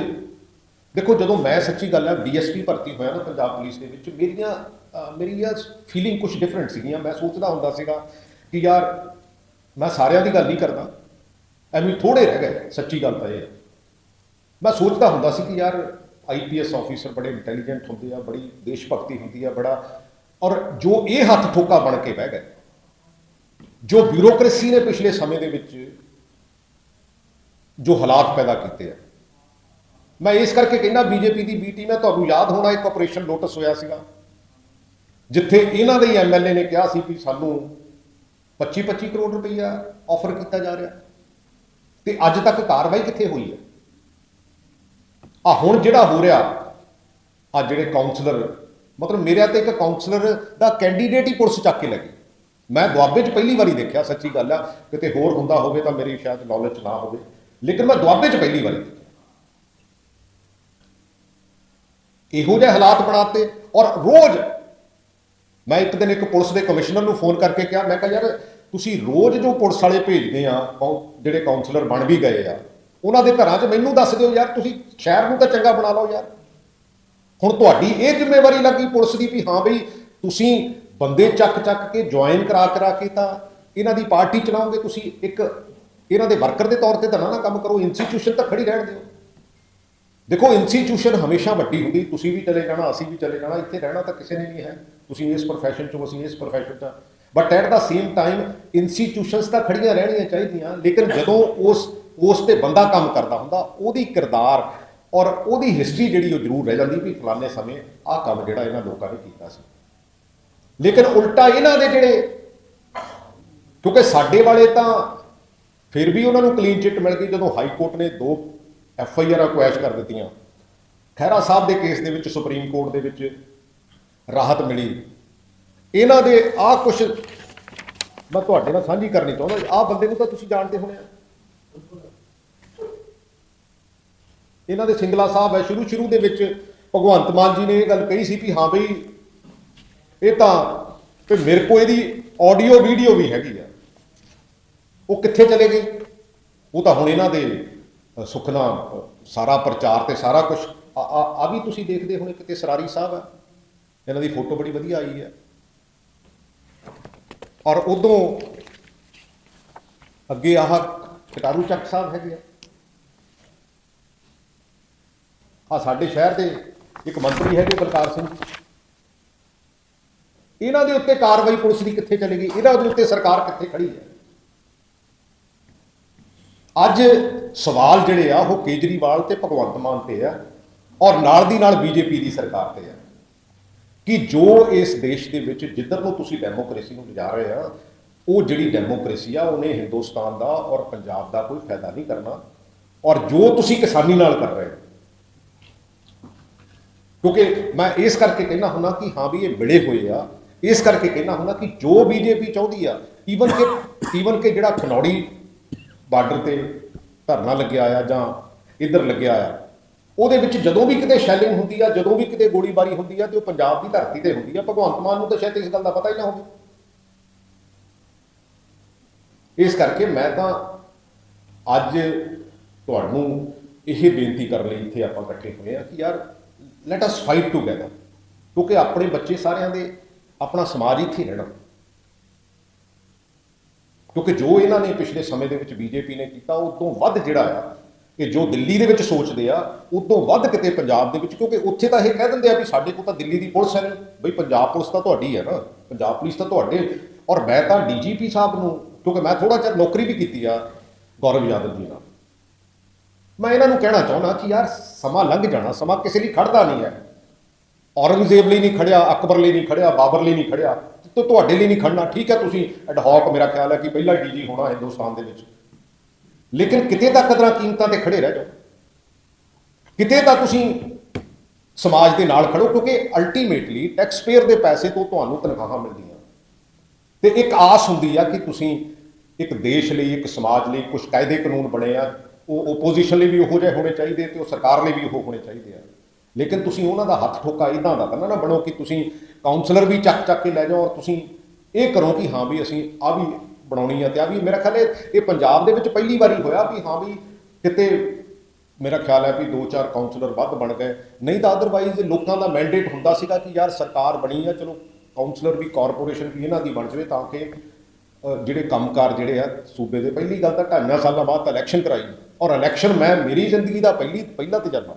ਦੇਖੋ, ਜਦੋਂ ਮੈਂ ਸੱਚੀ ਗੱਲ ਹੈ ਡੀਐਸਪੀ ਭਰਤੀ ਹੋਇਆ ਨਾ ਪੰਜਾਬ ਪੁਲਿਸ ਦੇ ਵਿੱਚ, ਮੇਰੀਆਂ, ਅਹ ਮੇਰੀ ਇਹ ਫੀਲਿੰਗ ਕੁਝ ਡਿਫਰੈਂਟ ਸੀਗੀਆਂ। ਮੈਂ ਸੋਚਦਾ ਹੁੰਦਾ ਸੀਗਾ ਕਿ ਯਾਰ, ਮੈਂ ਸਾਰਿਆਂ ਦੀ ਗੱਲ ਨਹੀਂ ਕਰਦਾ। ਐਵੇਂ ਥੋੜੇ ਰਹਿ ਗਏ, ਸੱਚੀ ਗੱਲ ਤਾਂ ਇਹ ਹੈ। ਮੈਂ ਸੋਚਦਾ ਹੁੰਦਾ ਸੀ ਕਿ ਯਾਰ ਆਈਪੀਐਸ ਆਫੀਸਰ ਬੜੇ ਇੰਟੈਲੀਜੈਂਟ ਹੁੰਦੇ ਆ, ਬੜੀ ਦੇਸ਼ ਭਗਤੀ ਹੁੰਦੀ ਆ, ਬੜਾ, ਔਰ ਜੋ ਇਹ ਹੱਥ ਠੋਕਾ ਬਣ ਕੇ ਬਹਿ ਗਏ, ਜੋ ਬਿਊਰੋਕ੍ਰੇਸੀ ਨੇ ਪਿਛਲੇ ਸਮੇਂ ਦੇ ਵਿੱਚ ਜੋ ਹਾਲਾਤ ਪੈਦਾ ਕੀਤੇ ਆ ਮੈਂ ਇਸ ਕਰਕੇ ਕਹਿੰਦਾ ਬੀਜੇਪੀ ਦੀ ਬੀ ਟੀਮ ਹੈ, ਤੁਹਾਨੂੰ ਯਾਦ ਹੋਣਾ ਇੱਕ ਆਪਰੇਸ਼ਨ ਲੋਟਸ ਹੋਇਆ ਸੀਗਾ। ਜਿੱਥੇ ਇਹਨਾਂ ਦੇ ਹੀ ਐਮਐਲਏ ਨੇ ਕਿਹਾ ਸੀ ਕਿ ਸਾਨੂੰ 25 25 ਕਰੋੜ ਰੁਪਈਆ ਆਫਰ ਕੀਤਾ ਜਾ ਰਿਹਾ। ਤੇ ਅੱਜ ਤੱਕ ਕਾਰਵਾਈ ਕਿੱਥੇ ਹੋਈ ਹੈ? ਆ ਹੁਣ ਜਿਹੜਾ ਹੋ ਰਿਹਾ, ਆ ਜਿਹੜੇ ਕਾਉਂਸਲਰ ਮਤਲਬ ਮੇਰਾ ਤੇ ਇੱਕ ਕਾਉਂਸਲਰ ਦਾ ਕੈਂਡੀਡੇਟ ਹੀ ਪੁਲਿਸ ਚੱਕ ਕੇ ਲੱਗੀ ਮੈਂ ਦੁਆਬੇ 'ਚ ਪਹਿਲੀ ਵਾਰੀ ਦੇਖਿਆ, ਸੱਚੀ ਗੱਲ ਆ, ਕਿਤੇ ਹੋਰ ਹੁੰਦਾ ਹੋਵੇ ਤਾਂ ਮੇਰੀ ਸ਼ਾਇਦ ਨੌਲੇਜ ਨਾ ਹੋਵੇ। ਲੇਕਿਨ ਮੈਂ ਦੁਆਬੇ 'ਚ ਪਹਿਲੀ ਵਾਰੀ ਦੇਖਿਆ ਇਹੋ ਜਿਹੇ ਹਾਲਾਤ ਬਣਾਤੇ ਔਰ ਰੋਜ਼ ਮੈਂ ਇੱਕ ਦਿਨ ਇੱਕ ਪੁਲਿਸ ਦੇ ਕਮਿਸ਼ਨਰ ਨੂੰ ਫੋਨ ਕਰਕੇ ਕਿਹਾ, ਮੈਂ ਕਿਹਾ, ਯਾਰ, ਤੁਸੀਂ ਰੋਜ਼ ਜੋ ਪੁਲਿਸ ਵਾਲੇ ਭੇਜਦੇ ਆ, ਕੌ- ਜਿਹੜੇ ਕਾਉਂਸਲਰ ਬਣ ਵੀ ਗਏ ਆ, ਉਹਨਾਂ ਦੇ ਘਰਾਂ 'ਚ ਮੈਨੂੰ ਦੱਸ ਦਿਓ ਯਾਰ, ਤੁਸੀਂ ਸ਼ਹਿਰ ਨੂੰ ਤਾਂ ਚੰਗਾ ਬਣਾ ਲਓ ਯਾਰ। ਹੁਣ ਤੁਹਾਡੀ ਇਹ ਜ਼ਿੰਮੇਵਾਰੀ ਲੱਗੀ ਪੁਲਿਸ ਦੀ ਵੀ, ਹਾਂ ਬਈ, ਤੁਸੀਂ ਬੰਦੇ ਚੱਕ ਚੱਕ ਕੇ ਜੁਆਇਨ ਕਰਾ ਕਰਾ ਕੇ ਤਾਂ ਇਹਨਾਂ ਦੀ ਪਾਰਟੀ ਚਲਾਓਗੇ, ਤੁਸੀਂ ਇੱਕ, ਇਹਨਾਂ ਦੇ ਵਰਕਰ ਦੇ ਤੌਰ ਤੇ ਤਾਂ ਨਾ ਨਾ ਕੰਮ ਕਰੋ ਇੰਸਟੀਟਿਊਸ਼ਨ ਤਾਂ ਖੜੀ ਰਹਿਣ ਦਿਓ। ਦੇਖੋ ਇੰਸਟੀਟਿਊਸ਼ਨ ਹਮੇਸ਼ਾ ਵੱਡੀ ਹੁੰਦੀ, ਤੁਸੀਂ ਵੀ ਚਲੇ ਜਾਣਾ, ਅਸੀਂ ਵੀ ਚਲੇ ਜਾਣਾ, ਇੱਥੇ ਰਹਿਣਾ ਤਾਂ ਕਿਸੇ ਨੇ ਨਹੀਂ ਹੈ। ਤੁਸੀਂ ਇਸ profession ਚੋਂ, ਅਸੀਂ ਇਸ profession ਚ। But at the same time institutions ਤਾਂ ਖੜੀਆਂ ਰਹਿਣੀਆਂ ਚਾਹੀਦੀਆਂ, ਲੇਕਿਨ ਜਦੋਂ ਉਸ ਉਸ ਤੇ ਬੰਦਾ ਕੰਮ ਕਰਦਾ ਹੁੰਦਾ, ਉਹਦੀ ਕਿਰਦਾਰ ਔਰ ਉਹਦੀ ਹਿਸਟਰੀ ਜਿਹੜੀ ਉਹ ਜ਼ਰੂਰ ਰਹਿ ਜਾਂਦੀ ਵੀ ਫਲਾਣੇ ਸਮੇਂ ਆਹ ਕੰਮ ਜਿਹੜਾ ਇਹਨਾਂ ਲੋਕਾਂ ਨੇ ਕੀਤਾ ਸੀ। ਲੇਕਿਨ ਉਲਟਾ ਇਹਨਾਂ ਦੇ ਜਿਹੜੇ, ਕਿਉਂਕਿ ਸਾਡੇ ਵਾਲੇ ਤਾਂ ਫਿਰ ਵੀ ਉਹਨਾਂ ਨੂੰ ਕਲੀਨ ਚਿੱਟ ਮਿਲ ਗਈ ਜਦੋਂ ਹਾਈ ਕੋਰਟ ਨੇ ਦੋ ਐਫ ਆਈ ਆਰ ਕੁਐਸ਼ ਕਰ ਦਿੱਤੀਆਂ। ਖਹਿਰਾ ਸਾਹਿਬ ਦੇ ਕੇਸ ਦੇ ਵਿੱਚ, ਸੁਪਰੀਮ ਕੋਰਟ ਦੇ ਵਿੱਚ ਰਾਹਤ ਮਿਲੀ। ਇਹਨਾਂ ਦੇ ਆਹ ਕੁਝ ਮੈਂ ਤੁਹਾਡੇ ਨਾਲ ਸਾਂਝੀ ਕਰਨੀ ਚਾਹੁੰਦਾ ਆਹ ਬੰਦੇ ਨੂੰ ਤਾਂ ਤੁਸੀਂ ਜਾਣਦੇ ਹੋਣੇ ਆ। ਇਹਨਾਂ ਦੇ ਸਿੰਗਲਾ ਸਾਹਿਬ ਹੈ, ਸ਼ੁਰੂ ਸ਼ੁਰੂ ਦੇ ਵਿੱਚ ਭਗਵੰਤ ਮਾਨ ਜੀ ਨੇ ਇਹ ਗੱਲ ਕਹੀ ਸੀ ਵੀ ਹਾਂ ਬਈ, ਇਹ ਤਾਂ ਤੇ ਮੇਰੇ ਕੋਲ ਇਹਦੀ ਆਡੀਓ ਵੀਡੀਓ ਵੀ ਹੈਗੀ ਆ। ਉਹ ਕਿੱਥੇ ਚਲੇ ਗਏ? ਉਹ ਤਾਂ ਹੁਣ ਇਹਨਾਂ ਦੇ ਸੁਖਨਾ, ਸਾਰਾ ਪ੍ਰਚਾਰ ਤੇ ਸਾਰਾ ਕੁਝ ਆ ਆ ਵੀ ਤੁਸੀਂ ਦੇਖਦੇ ਹੋਣੇ ਕਿਤੇ ਸਰਾਰੀ ਸਾਹਿਬ ਆ। ਇਹਨਾਂ ਦੀ ਫੋਟੋ ਬੜੀ ਵਧੀਆ ਆਈ ਹੈ ਔਰ ਉਦੋਂ ਅੱਗੇ ਆਹ ਕਟਾਰੂ ਚੱਕ ਸਾਹਿਬ ਹੈਗੇ ਆ। ਆ ਸਾਡੇ ਸ਼ਹਿਰ ਦੇ ਇੱਕ ਮੰਤਰੀ ਹੈਗੇ ਬਲਕਾਰ ਸਿੰਘ। ਇਹਨਾਂ ਦੇ ਉੱਤੇ ਕਾਰਵਾਈ ਪੁਲਿਸ ਦੀ ਕਿੱਥੇ ਚਲੇਗੀ ਇਹਨਾਂ ਦੇ ਉੱਤੇ ਸਰਕਾਰ ਕਿੱਥੇ ਖੜੀ ਹੈ? ਅੱਜ ਸਵਾਲ ਜਿਹੜੇ ਆ, ਉਹ ਕੇਜਰੀਵਾਲ ਤੇ ਭਗਵੰਤ ਮਾਨ ਤੇ ਆ ਔਰ ਨਾਲ ਦੀ ਨਾਲ ਬੀਜੇਪੀ ਦੀ ਸਰਕਾਰ ਤੇ ਆ। ਕਿ ਜੋ ਇਸ ਦੇਸ਼ ਦੇ ਵਿੱਚ ਜਿੱਧਰ ਨੂੰ ਤੁਸੀਂ ਡੈਮੋਕ੍ਰੇਸੀ ਨੂੰ ਲਿਜਾ ਰਹੇ ਆ, ਉਹ ਜਿਹੜੀ ਡੈਮੋਕ੍ਰੇਸੀ ਆ, ਉਹਨੇ ਹਿੰਦੁਸਤਾਨ ਦਾ ਔਰ ਪੰਜਾਬ ਦਾ ਕੋਈ ਫਾਇਦਾ ਨਹੀਂ ਕਰਨਾ ਔਰ ਜੋ ਤੁਸੀਂ ਕਿਸਾਨੀ ਨਾਲ ਕਰ ਰਹੇ ਹੋ। ਕਿਉਂਕਿ ਮੈਂ ਇਸ ਕਰਕੇ ਕਹਿਣਾ ਹੁੰਦਾ ਕਿ ਹਾਂ ਵੀ ਇਹ ਮਿਲੇ ਹੋਏ ਆ, ਇਸ ਕਰਕੇ ਕਹਿਣਾ ਹੁੰਦਾ ਕਿ ਜੋ ਬੀਜੇਪੀ ਚਾਹੁੰਦੀ ਆ ਈਵਨ ਕਿ ਈਵਨ ਕਿ ਜਿਹੜਾ ਖਨੌੜੀ ਬਾਰਡਰ ਤੇ ਧਰਨਾ ਲੱਗਿਆ ਆ ਜਾਂ ਇੱਧਰ ਲੱਗਿਆ ਆ, ਉਹਦੇ ਵਿੱਚ ਜਦੋਂ ਵੀ ਕਿਤੇ ਸ਼ੈਲਿੰਗ ਹੁੰਦੀ ਆ, ਜਦੋਂ ਵੀ ਕਿਤੇ ਗੋਲੀਬਾਰੀ ਹੁੰਦੀ ਆ ਤੇ ਉਹ ਪੰਜਾਬ ਦੀ ਧਰਤੀ ਤੇ ਹੁੰਦੀ ਆ, ਭਗਵੰਤ ਮਾਨ ਨੂੰ ਤਾਂ ਸ਼ਾਇਦ ਇਸ ਗੱਲ ਦਾ ਪਤਾ ਹੀ ਨਾ ਹੋਵੇ। ਇਸ ਕਰਕੇ ਮੈਂ ਤਾਂ ਅੱਜ ਤੁਹਾਨੂੰ ਇਹ ਬੇਨਤੀ ਕਰਨ ਲਈ ਇੱਥੇ ਆਪਾਂ ਇਕੱਠੇ ਹੋਏ ਆ ਕਿ ਯਾਰ ਲੈਟ ਅਸ ਫਾਈਟ ਟੂਗੇਦਰ ਕਿਉਂਕਿ ਆਪਣੇ ਬੱਚੇ ਸਾਰਿਆਂ ਦੇ ਆਪਣਾ ਸਮਾਜ ਇੱਥੇ ਰਹਿਣਾ। ਕਿਉਂਕਿ ਜੋ ਇਹਨਾਂ ਨੇ ਪਿਛਲੇ ਸਮੇਂ ਦੇ ਵਿੱਚ ਬੀਜੇਪੀ ਨੇ ਕੀਤਾ, ਉਹ ਤੋਂ ਵੱਧ ਜਿਹੜਾ ਆ ਕਿ ਜੋ ਦਿੱਲੀ ਦੇ ਵਿੱਚ ਸੋਚਦੇ ਆ ਉਦੋਂ ਵੱਧ ਕਿਤੇ ਪੰਜਾਬ ਦੇ ਵਿੱਚ, ਕਿਉਂਕਿ ਉੱਥੇ ਤਾਂ ਇਹ ਕਹਿ ਦਿੰਦੇ ਆ ਵੀ ਸਾਡੇ ਕੋਲ ਤਾਂ ਦਿੱਲੀ ਦੀ ਪੁਲਿਸ ਹੈ ਨਹੀਂ। ਬਈ ਪੰਜਾਬ ਪੁਲਿਸ ਤਾਂ ਤੁਹਾਡੀ ਹੈ ਨਾ, ਪੰਜਾਬ ਪੁਲਿਸ ਤਾਂ ਤੁਹਾਡੇ। ਔਰ ਮੈਂ ਤਾਂ ਡੀਜੀਪੀ ਸਾਹਿਬ ਨੂੰ, ਕਿਉਂਕਿ ਮੈਂ ਥੋੜਾ ਚਿਰ ਨੌਕਰੀ ਵੀ ਕੀਤੀ ਆ, ਗੌਰਵ ਯਾਦਵ ਜੀ ਨਾਲ। ਮੈਂ ਇਹਨਾਂ ਨੂੰ ਕਹਿਣਾ ਚਾਹੁੰਦਾ ਕਿ ਯਾਰ ਸਮਾਂ ਲੰਘ ਜਾਣਾ, ਸਮਾਂ ਕਿਸੇ ਲਈ ਖੜਦਾ ਨਹੀਂ ਹੈ। ਔਰੰਗਜ਼ੇਬ ਲਈ ਨਹੀਂ ਖੜਿਆ ਅਕਬਰ ਲਈ ਨਹੀਂ ਖੜਿਆ ਬਾਬਰ ਲਈ ਨਹੀਂ ਖੜਿਆ ਤੇ ਤੁਹਾਡੇ ਲਈ ਨਹੀਂ ਖੜਨਾ। ਠੀਕ ਹੈ, ਤੁਸੀਂ ਐਡਹੌਕ ਮੇਰਾ ਖਿਆਲ ਹੈ ਕਿ ਪਹਿਲਾ ਡੀਜੀ ਹੋਣਾ ਹਿੰਦੁਸਤਾਨ ਦੇ ਵਿੱਚ। ਲੇਕਿਨ ਕਿਤੇ ਤਾਂ ਕਦਰਾਂ ਕੀਮਤਾਂ ਤੇ ਖੜੇ ਰਹਿ ਜਾਓ। ਕਿਤੇ ਤਾਂ ਤੁਸੀਂ ਸਮਾਜ ਦੇ ਨਾਲ ਖੜੋ, ਕਿਉਂਕਿ ਅਲਟੀਮੇਟਲੀ ਟੈਕਸ ਪੇਅਰ ਦੇ ਪੈਸੇ ਤੋਂ ਤੁਹਾਨੂੰ ਤਨਖਾਹਾਂ ਮਿਲਦੀਆਂ। ਤੇ ਇੱਕ ਆਸ ਹੁੰਦੀ ਆ ਕਿ ਤੁਸੀਂ ਇੱਕ ਦੇਸ਼ ਲਈ, ਇੱਕ ਸਮਾਜ ਲਈ ਕੁਝ ਕਾਇਦੇ ਕਾਨੂੰਨ ਬਣੇ ਆ। ਉਹ ਓਪੋਜੀਸ਼ਨ ਲਈ ਵੀ ਉਹੋ ਜਿਹੇ ਹੋਣੇ ਚਾਹੀਦੇ ਤੇ ਉਹ ਸਰਕਾਰ ਲਈ ਵੀ ਉਹ ਹੋਣੇ ਚਾਹੀਦੇ ਆ। ਲੇਕਿਨ ਤੁਸੀਂ ਉਹਨਾਂ ਦਾ ਹੱਥ ਠੋਕਾ ਇਦਾਂ ਦਾ ਤਾਂ ਨਾ ਬਣੋ ਕਿ ਤੁਸੀਂ ਕਾਉਂਸਲਰ ਵੀ ਚੱਕ ਚੱਕ ਕੇ ਲੈ ਜਾਓ ਔਰ ਤੁਸੀਂ ਇਹ ਕਰੋ ਕਿ ਹਾਂ ਵੀ ਅਸੀਂ ਆ ਵੀ ਬਣਾਉਣੀ ਆ ਤੇ ਆ ਵੀ ਮੇਰਾ ਖਿਆਲ ਹੈ ਇਹ ਪੰਜਾਬ ਦੇ ਵਿੱਚ ਪਹਿਲੀ ਵਾਰੀ ਹੋਇਆ ਵੀ ਹਾਂ ਵੀ ਕਿਤੇ ਮੇਰਾ ਖਿਆਲ ਹੈ ਵੀ ਦੋ ਚਾਰ ਕਾਉਂਸਲਰ ਵੱਧ ਬਣ ਗਏ। ਨਹੀਂ ਤਾਂ ਅਦਰਵਾਈਜ਼ ਲੋਕਾਂ ਦਾ ਮੈਂਡੇਟ ਹੁੰਦਾ ਸੀਗਾ ਕਿ ਯਾਰ ਸਰਕਾਰ ਬਣੀ ਆ ਚਲੋ ਕਾਉਂਸਲਰ ਵੀ ਕਾਰਪੋਰੇਸ਼ਨ ਵੀ ਇਹਨਾਂ ਦੀ ਬਣ ਜਾਵੇ ਤਾਂ ਕਿ ਅ, ਜਿਹੜੇ ਕੰਮਕਾਰ ਜਿਹੜੇ ਆ ਸੂਬੇ ਦੇ ਪਹਿਲੀ ਗੱਲ ਤਾਂ ਢਾਈਆਂ ਸਾਲਾਂ ਬਾਅਦ ਤਾਂ ਇਲੈਕਸ਼ਨ ਕਰਾਈ ਔਰ ਇਲੈਕਸ਼ਨ ਮੈਂ ਮੇਰੀ ਜ਼ਿੰਦਗੀ ਦਾ ਪਹਿਲੀ ਪਹਿਲਾ ਤਜਰਬਾ।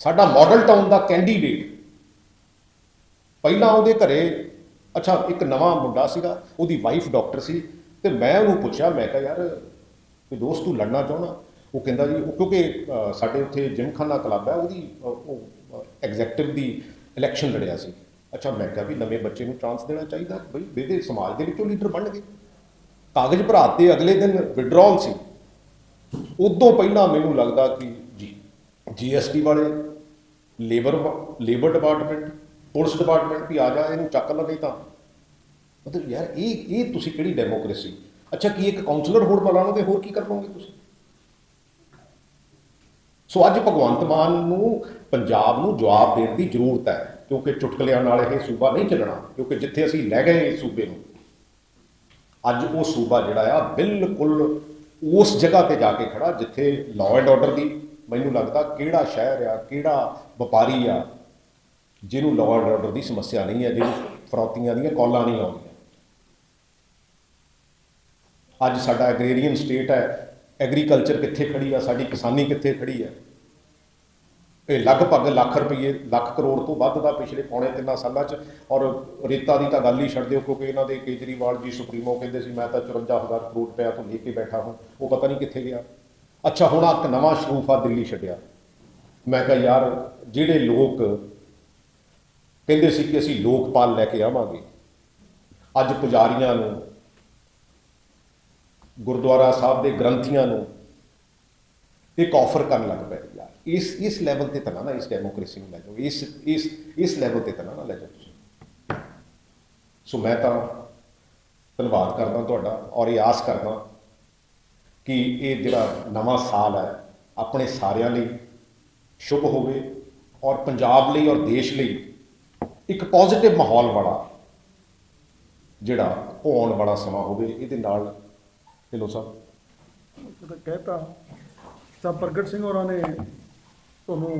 ਸਾਡਾ ਮਾਡਲ ਟਾਊਨ ਦਾ ਕੈਂਡੀਡੇਟ ਪਹਿਲਾਂ ਉਹਦੇ ਘਰੇ, ਅੱਛਾ, ਇੱਕ ਨਵਾਂ ਮੁੰਡਾ ਸੀਗਾ, ਉਹਦੀ ਵਾਈਫ ਡਾਕਟਰ ਸੀ, ਤੇ ਮੈਂ ਉਹਨੂੰ ਪੁੱਛਿਆ, ਮੈਂ ਕਿਹਾ, ਯਾਰ, ਵੀ ਦੋਸਤ ਤੂੰ ਲੜਨਾ ਚਾਹਣਾ ਉਹ ਕਹਿੰਦਾ ਜੀ, ਉਹ ਕਿਉਂਕਿ ਸਾਡੇ ਉੱਥੇ ਜਿਮਖਾਨਾ ਕਲੱਬ ਹੈ, ਉਹਦੀ ਉਹ ਐਗਜ਼ੈਕਟਿਵ ਦੀ ਇਲੈਕਸ਼ਨ ਲੜਿਆ ਸੀ। ਅੱਛਾ, ਮੈਂ ਕਿਹਾ ਵੀ ਨਵੇਂ ਬੱਚੇ ਨੂੰ ਚਾਂਸ ਦੇਣਾ ਚਾਹੀਦਾ, ਬਈ ਇਹਦੇ ਸਮਾਜ ਦੇ ਵਿੱਚੋਂ ਲੀਡਰ ਬਣਨਗੇ ਕਾਗਜ਼ ਭਰਾ ਤੇ ਅਗਲੇ ਦਿਨ ਵਿਡਰਾਅਲ ਸੀ। ਉਦੋਂ ਪਹਿਲਾਂ ਮੈਨੂੰ ਲੱਗਦਾ ਕਿ ਜੀ ਜੀਐਸਟੀ ਵਾਲੇ labour labour department, police department ਵੀ ਆ ਜਾ, ਇਹਨੂੰ ਚੱਕ ਲਾ ਨਹੀਂ ਤਾਂ। ਮਤਲਬ ਯਾਰ, ਇਹ ਇਹ ਤੁਸੀਂ ਕਿਹੜੀ ਡੈਮੋਕ੍ਰੇਸੀ ਅੱਛਾ, ਕੀ ਇੱਕ ਕਾਉਂਸਲਰ ਹੋਰ ਬਣਾ ਹੋਰ ਕੀ ਕਰ ਲਓਗੇ ਤੁਸੀਂ? ਸੋ ਅੱਜ ਭਗਵੰਤ ਮਾਨ ਨੂੰ, ਪੰਜਾਬ ਨੂੰ ਜਵਾਬ ਦੇਣ ਦੀ ਜ਼ਰੂਰਤ ਹੈ, ਕਿਉਂਕਿ ਚੁਟਕਲਿਆਂ ਨਾਲ ਇਹ ਸੂਬਾ ਨਹੀਂ ਚੱਲਣਾ, ਕਿਉਂਕਿ ਜਿੱਥੇ ਅਸੀਂ ਲੈ ਗਏ ਇਸ ਸੂਬੇ ਨੂੰ, ਅੱਜ ਉਹ ਸੂਬਾ ਜਿਹੜਾ ਆ, ਬਿਲਕੁਲ ਉਸ ਜਗ੍ਹਾ ਤੇ ਜਾ ਕੇ ਖੜਾ, ਜਿੱਥੇ ਲਾਅ ਐਂਡ ਆਰਡਰ ਦੀ ਮੈਨੂੰ ਲੱਗਦਾ ਕਿਹੜਾ ਸ਼ਹਿਰ ਆ, ਕਿਹੜਾ ਵਪਾਰੀ ਆ, ਜਿਹਨੂੰ ਲਾਅ ਐਂਡ ਆਰਡਰ ਦੀ ਸਮੱਸਿਆ ਨਹੀਂ ਹੈ, ਜਿਹਨੂੰ ਫਰੌਤੀਆਂ ਦੀਆਂ ਕਾਲਾਂ ਨਹੀਂ ਆਉਂਦੀਆਂ। ਅੱਜ ਸਾਡਾ ਐਗਰੀਰੀਅਨ ਸਟੇਟ ਹੈ ਐਗਰੀਕਲਚਰ ਕਿੱਥੇ ਖੜੀ ਆ, ਸਾਡੀ ਕਿਸਾਨੀ ਕਿੱਥੇ ਖੜੀ ਹੈ ਇਹ ਲਗਭਗ ਲੱਖ ਰੁਪਏ ਲੱਖ ਕਰੋੜ ਤੋਂ ਵੱਧ ਦਾ ਪਿਛਲੇ ਪੌਣੇ ਤਿੰਨਾਂ ਸਾਲਾਂ 'ਚ, ਔਰ ਰੇਤਾ ਦੀ ਤਾਂ ਗੱਲ ਹੀ ਛੱਡ ਦਿਓ, ਕਿਉਂਕਿ ਇਹਨਾਂ ਦੇ ਕੇਜਰੀਵਾਲ ਜੀ ਸੁਪਰੀਮੋ ਕਹਿੰਦੇ ਸੀ, ਮੈਂ ਤਾਂ 54000 ਕਰੋੜ ਰੁਪਇਆ ਤੋਂ ਲੈ ਕੇ ਬੈਠਾ ਹਾਂ, ਉਹ ਪਤਾ ਨਹੀਂ ਕਿੱਥੇ ਗਿਆ। ਅੱਛਾ, ਹੁਣ ਆ ਇੱਕ ਨਵਾਂ ਸ਼ਰੂਫ ਦਿੱਲੀ ਛੱਡਿਆ। ਮੈਂ ਕਿਹਾ, ਯਾਰ, ਜਿਹੜੇ ਲੋਕ ਕਹਿੰਦੇ ਸੀ ਕਿ ਅਸੀਂ ਲੋਕਪਾਲ ਲੈ ਕੇ ਆਵਾਂਗੇ, ਅੱਜ ਪੁਜਾਰੀਆਂ ਨੂੰ, ਗੁਰਦੁਆਰਾ ਸਾਹਿਬ ਦੇ ਗ੍ਰੰਥੀਆਂ ਨੂੰ ਇੱਕ ਆਫਰ ਕਰਨ ਲੱਗ ਪਏ ਯਾਰ। ਇਸ ਇਸ ਲੈਵਲ ਤੇ ਤਾਂ ਨਾ ਇਸ ਡੈਮੋਕ੍ਰੇਸੀ ਨੂੰ ਲੈ ਜਾਓ, ਇਸ ਇਸ ਇਸ ਲੈਵਲ ਤੇ ਤਾਂ ਨਾ ਨਾ ਲੈ ਜਾਓ ਤੁਸੀਂ। ਸੋ ਮੈਂ ਤਾਂ ਧੰਨਵਾਦ ਕਰਦਾ ਤੁਹਾਡਾ ਔਰ ਇਹ ਆਸ ਕਰਦਾ ਕਿ ਇਹ ਜਿਹੜਾ ਨਵਾਂ ਸਾਲ ਹੈ, ਆਪਣੇ ਸਾਰਿਆਂ ਲਈ ਸ਼ੁਭ ਹੋਵੇ ਔਰ ਪੰਜਾਬ ਲਈ ਔਰ ਦੇਸ਼ ਲਈ ਇੱਕ ਪੋਜ਼ਿਟਿਵ ਮਾਹੌਲ ਵਾਲਾ ਜਿਹੜਾ ਉਹ ਆਉਣ ਵਾਲਾ ਸਮਾਂ ਹੋਵੇ, ਇਹਦੇ ਨਾਲ ਢਿੱਲੋਂ ਸਾਹਿਬ ਜਦੋਂ ਕਹਿਤਾ ਸਭ ਪ੍ਰਗਟ ਸਿੰਘ ਹੋਰਾਂ ਨੇ ਤੁਹਾਨੂੰ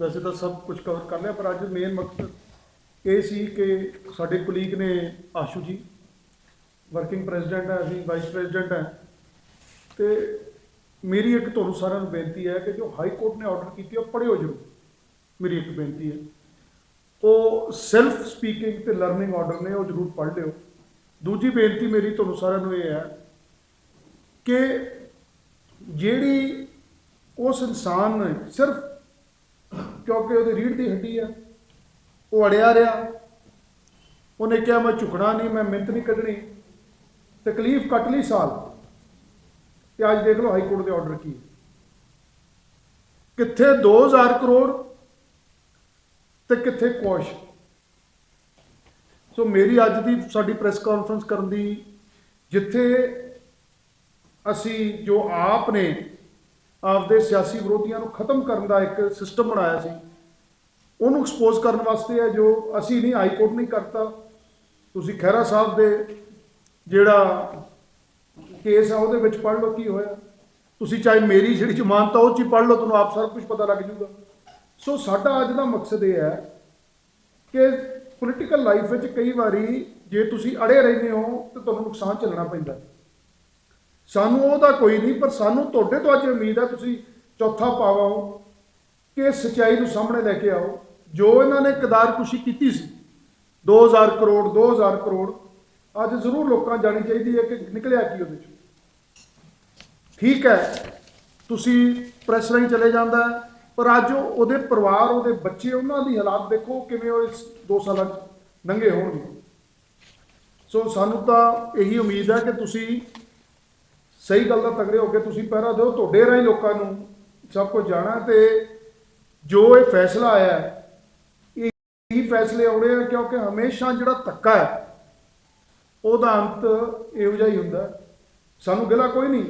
ਵੈਸੇ ਤਾਂ ਸਭ ਕੁਝ ਕਵਰ ਕਰ ਲਿਆ, ਪਰ ਅੱਜ ਮੇਨ ਮਕਸਦ ਇਹ ਸੀ ਕਿ ਸਾਡੇ ਕੁਲੀਗ ਨੇ ਆਸ਼ੂ ਜੀ ਵਰਕਿੰਗ ਪ੍ਰੈਜ਼ੀਡੈਂਟ ਹੈ, ਅਸੀਂ ਵਾਈਸ ਪ੍ਰੈਜ਼ੀਡੈਂਟ ਹੈ। ਤੇ ਮੇਰੀ ਇੱਕ ਤੁਹਾਨੂੰ ਸਾਰਿਆਂ ਨੂੰ ਬੇਨਤੀ ਹੈ ਕਿ ਜੋ ਹਾਈ ਕੋਰਟ ਨੇ ਆਰਡਰ ਕੀਤੀ ਉਹ ਪੜ੍ਹਿਓ ਜ਼ਰੂਰ। ਮੇਰੀ ਇੱਕ ਬੇਨਤੀ ਹੈ। ਉਹ ਸੈਲਫ ਸਪੀਕਿੰਗ ਤੇ ਲਰਨਿੰਗ ਆਰਡਰ ਨੇ, ਉਹ ਜ਼ਰੂਰ ਪੜ੍ਹ ਲਿਓ। ਦੂਜੀ ਬੇਨਤੀ ਮੇਰੀ ਤੁਹਾਨੂੰ ਸਾਰਿਆਂ ਨੂੰ ਇਹ ਹੈ ਕਿ ਜਿਹੜੀ ਉਸ ਇਨਸਾਨ ਨੇ ਸਿਰਫ ਕਿਉਂਕਿ ਉਹਦੀ ਰੀੜ ਦੀ ਹੱਡੀ ਆ, ਉਹ ਅੜਿਆ ਰਿਹਾ, ਉਹਨੇ ਕਿਹਾ, ਮੈਂ ਝੁਕਣਾ ਨਹੀਂ, ਮੈਂ ਮਿੰਤ ਨਹੀਂ ਕੱਢਣੀ, ਤਕਲੀਫ ਕੱਟ ਲਈ ਸਾਲ। ਤੇ ਅੱਜ ਦੇਖ ਲਓ ਹਾਈ ਕੋਰਟ ਦੇ ਆਰਡਰ ਕੀ ਹੈ। ਕਿੱਥੇ 2000 ਕਰੋੜ ਤੇ ਕਿੱਥੇ ਕੋਸ਼ ਸੋ ਮੇਰੀ ਅੱਜ ਦੀ ਸਾਡੀ ਪ੍ਰੈਸ ਕਾਨਫਰੰਸ ਕਰਨ ਦੀ ਜਿੱਥੇ ਅਸੀਂ ਜੋ ਆਪ ਨੇ ਆਪਦੇ ਸਿਆਸੀ ਵਿਰੋਧੀਆਂ ਨੂੰ ਖਤਮ ਕਰਨ ਦਾ ਇੱਕ ਸਿਸਟਮ ਬਣਾਇਆ ਸੀ, ਉਹਨੂੰ ਐਕਸਪੋਜ਼ ਕਰਨ ਵਾਸਤੇ ਹੈ ਜੋ ਅਸੀਂ ਨਹੀਂ ਹਾਈ ਕੋਰਟ ਨਹੀਂ ਕਰਤਾ ਤੁਸੀਂ ਖਹਿਰਾ ਸਾਹਿਬ ਦੇ ਜਿਹੜਾ ਕੇਸ ਆ, ਉਹਦੇ ਵਿੱਚ ਪੜ੍ਹ ਲਓ ਕੀ ਹੋਇਆ। ਤੁਸੀਂ ਚਾਹੇ ਮੇਰੀ ਜਿਹੜੀ ਜ਼ਮਾਨਤ ਆ ਉਹ ਚ ਹੀ ਪੜ੍ਹ ਲਓ, ਤੁਹਾਨੂੰ ਆਪ ਸਾਰਾ ਕੁਝ ਪਤਾ ਲੱਗ ਜਾਊਗਾ ਸੋ ਸਾਡਾ ਅੱਜ ਦਾ ਮਕਸਦ ਇਹ ਹੈ ਕਿ ਪੋਲੀਟੀਕਲ ਲਾਈਫ ਵਿੱਚ ਕਈ ਵਾਰੀ ਜੇ ਤੁਸੀਂ ਅੜੇ ਰਹਿੰਦੇ ਹੋ, ਤੇ ਤੁਹਾਨੂੰ ਨੁਕਸਾਨ ਝੱਲਣਾ ਪੈਂਦਾ ਸਾਨੂੰ ਉਹਦਾ ਕੋਈ ਨਹੀਂ, ਪਰ ਸਾਨੂੰ ਤੁਹਾਡੇ ਤੋਂ ਅੱਜ ਉਮੀਦ ਹੈ, ਤੁਸੀਂ ਚੌਥਾ ਪਾਵਾਓ ਕਿ ਸਚਾਈ ਨੂੰ ਸਾਹਮਣੇ ਲੈ ਕੇ ਆਓ। ਜੋ ਇਹਨਾਂ ਨੇ ਕਦਾਰਕੁਸ਼ੀ ਕੀਤੀ ਸੀ 2000 ਕਰੋੜ 2000 ਕਰੋੜ ਅੱਜ ਜ਼ਰੂਰ ਲੋਕਾਂ ਜਾਣੀ ਚਾਹੀਦੀ ਹੈ ਕਿ ਨਿਕਲਿਆ ਕੀ ਉਹਦੇ ਚ। ਠੀਕ ਹੈ, ਤੁਸੀਂ ਪ੍ਰੈਸ ਰਾਹੀਂ ਚਲੇ ਜਾਂਦਾ ਪਰ ਅੱਜ ਉਹਦੇ ਪਰਿਵਾਰ, ਉਹਦੇ ਬੱਚੇ, ਉਹਨਾਂ ਦੀ ਹਾਲਾਤ ਦੇਖੋ ਕਿਵੇਂ ਉਹ ਇਸ 2 ਸਾਲਾਂ ਚ ਨੰਗੇ ਹੋਣਗੇ। ਸੋ ਸਾਨੂੰ ਤਾਂ ਇਹੀ ਉਮੀਦ ਹੈ ਕਿ ਤੁਸੀਂ ਸਹੀ ਗੱਲ ਦਾ ਤਗੜੇ ਹੋ ਕੇ ਤੁਸੀਂ ਪਹਿਰਾ ਦਿਓ, ਤੁਹਾਡੇ ਰਾਹੀਂ ਲੋਕਾਂ ਨੂੰ ਸਭ ਕੁਝ ਜਾਣਾ ਤੇ ਜੋ ਇਹ ਫੈਸਲਾ ਆਇਆ ਇਹ ਹੀ ਫੈਸਲੇ ਆਉਣੇ ਆ ਕਿਉਂਕਿ ਹਮੇਸ਼ਾ ਜਿਹੜਾ ਧੱਕਾ ਹੈ ਉਹਦਾ ਅੰਤ ਇਹੋ ਜਿਹਾ ਹੀ ਹੁੰਦਾ। ਸਾਨੂੰ ਗਿਲਾ ਕੋਈ ਨਹੀਂ।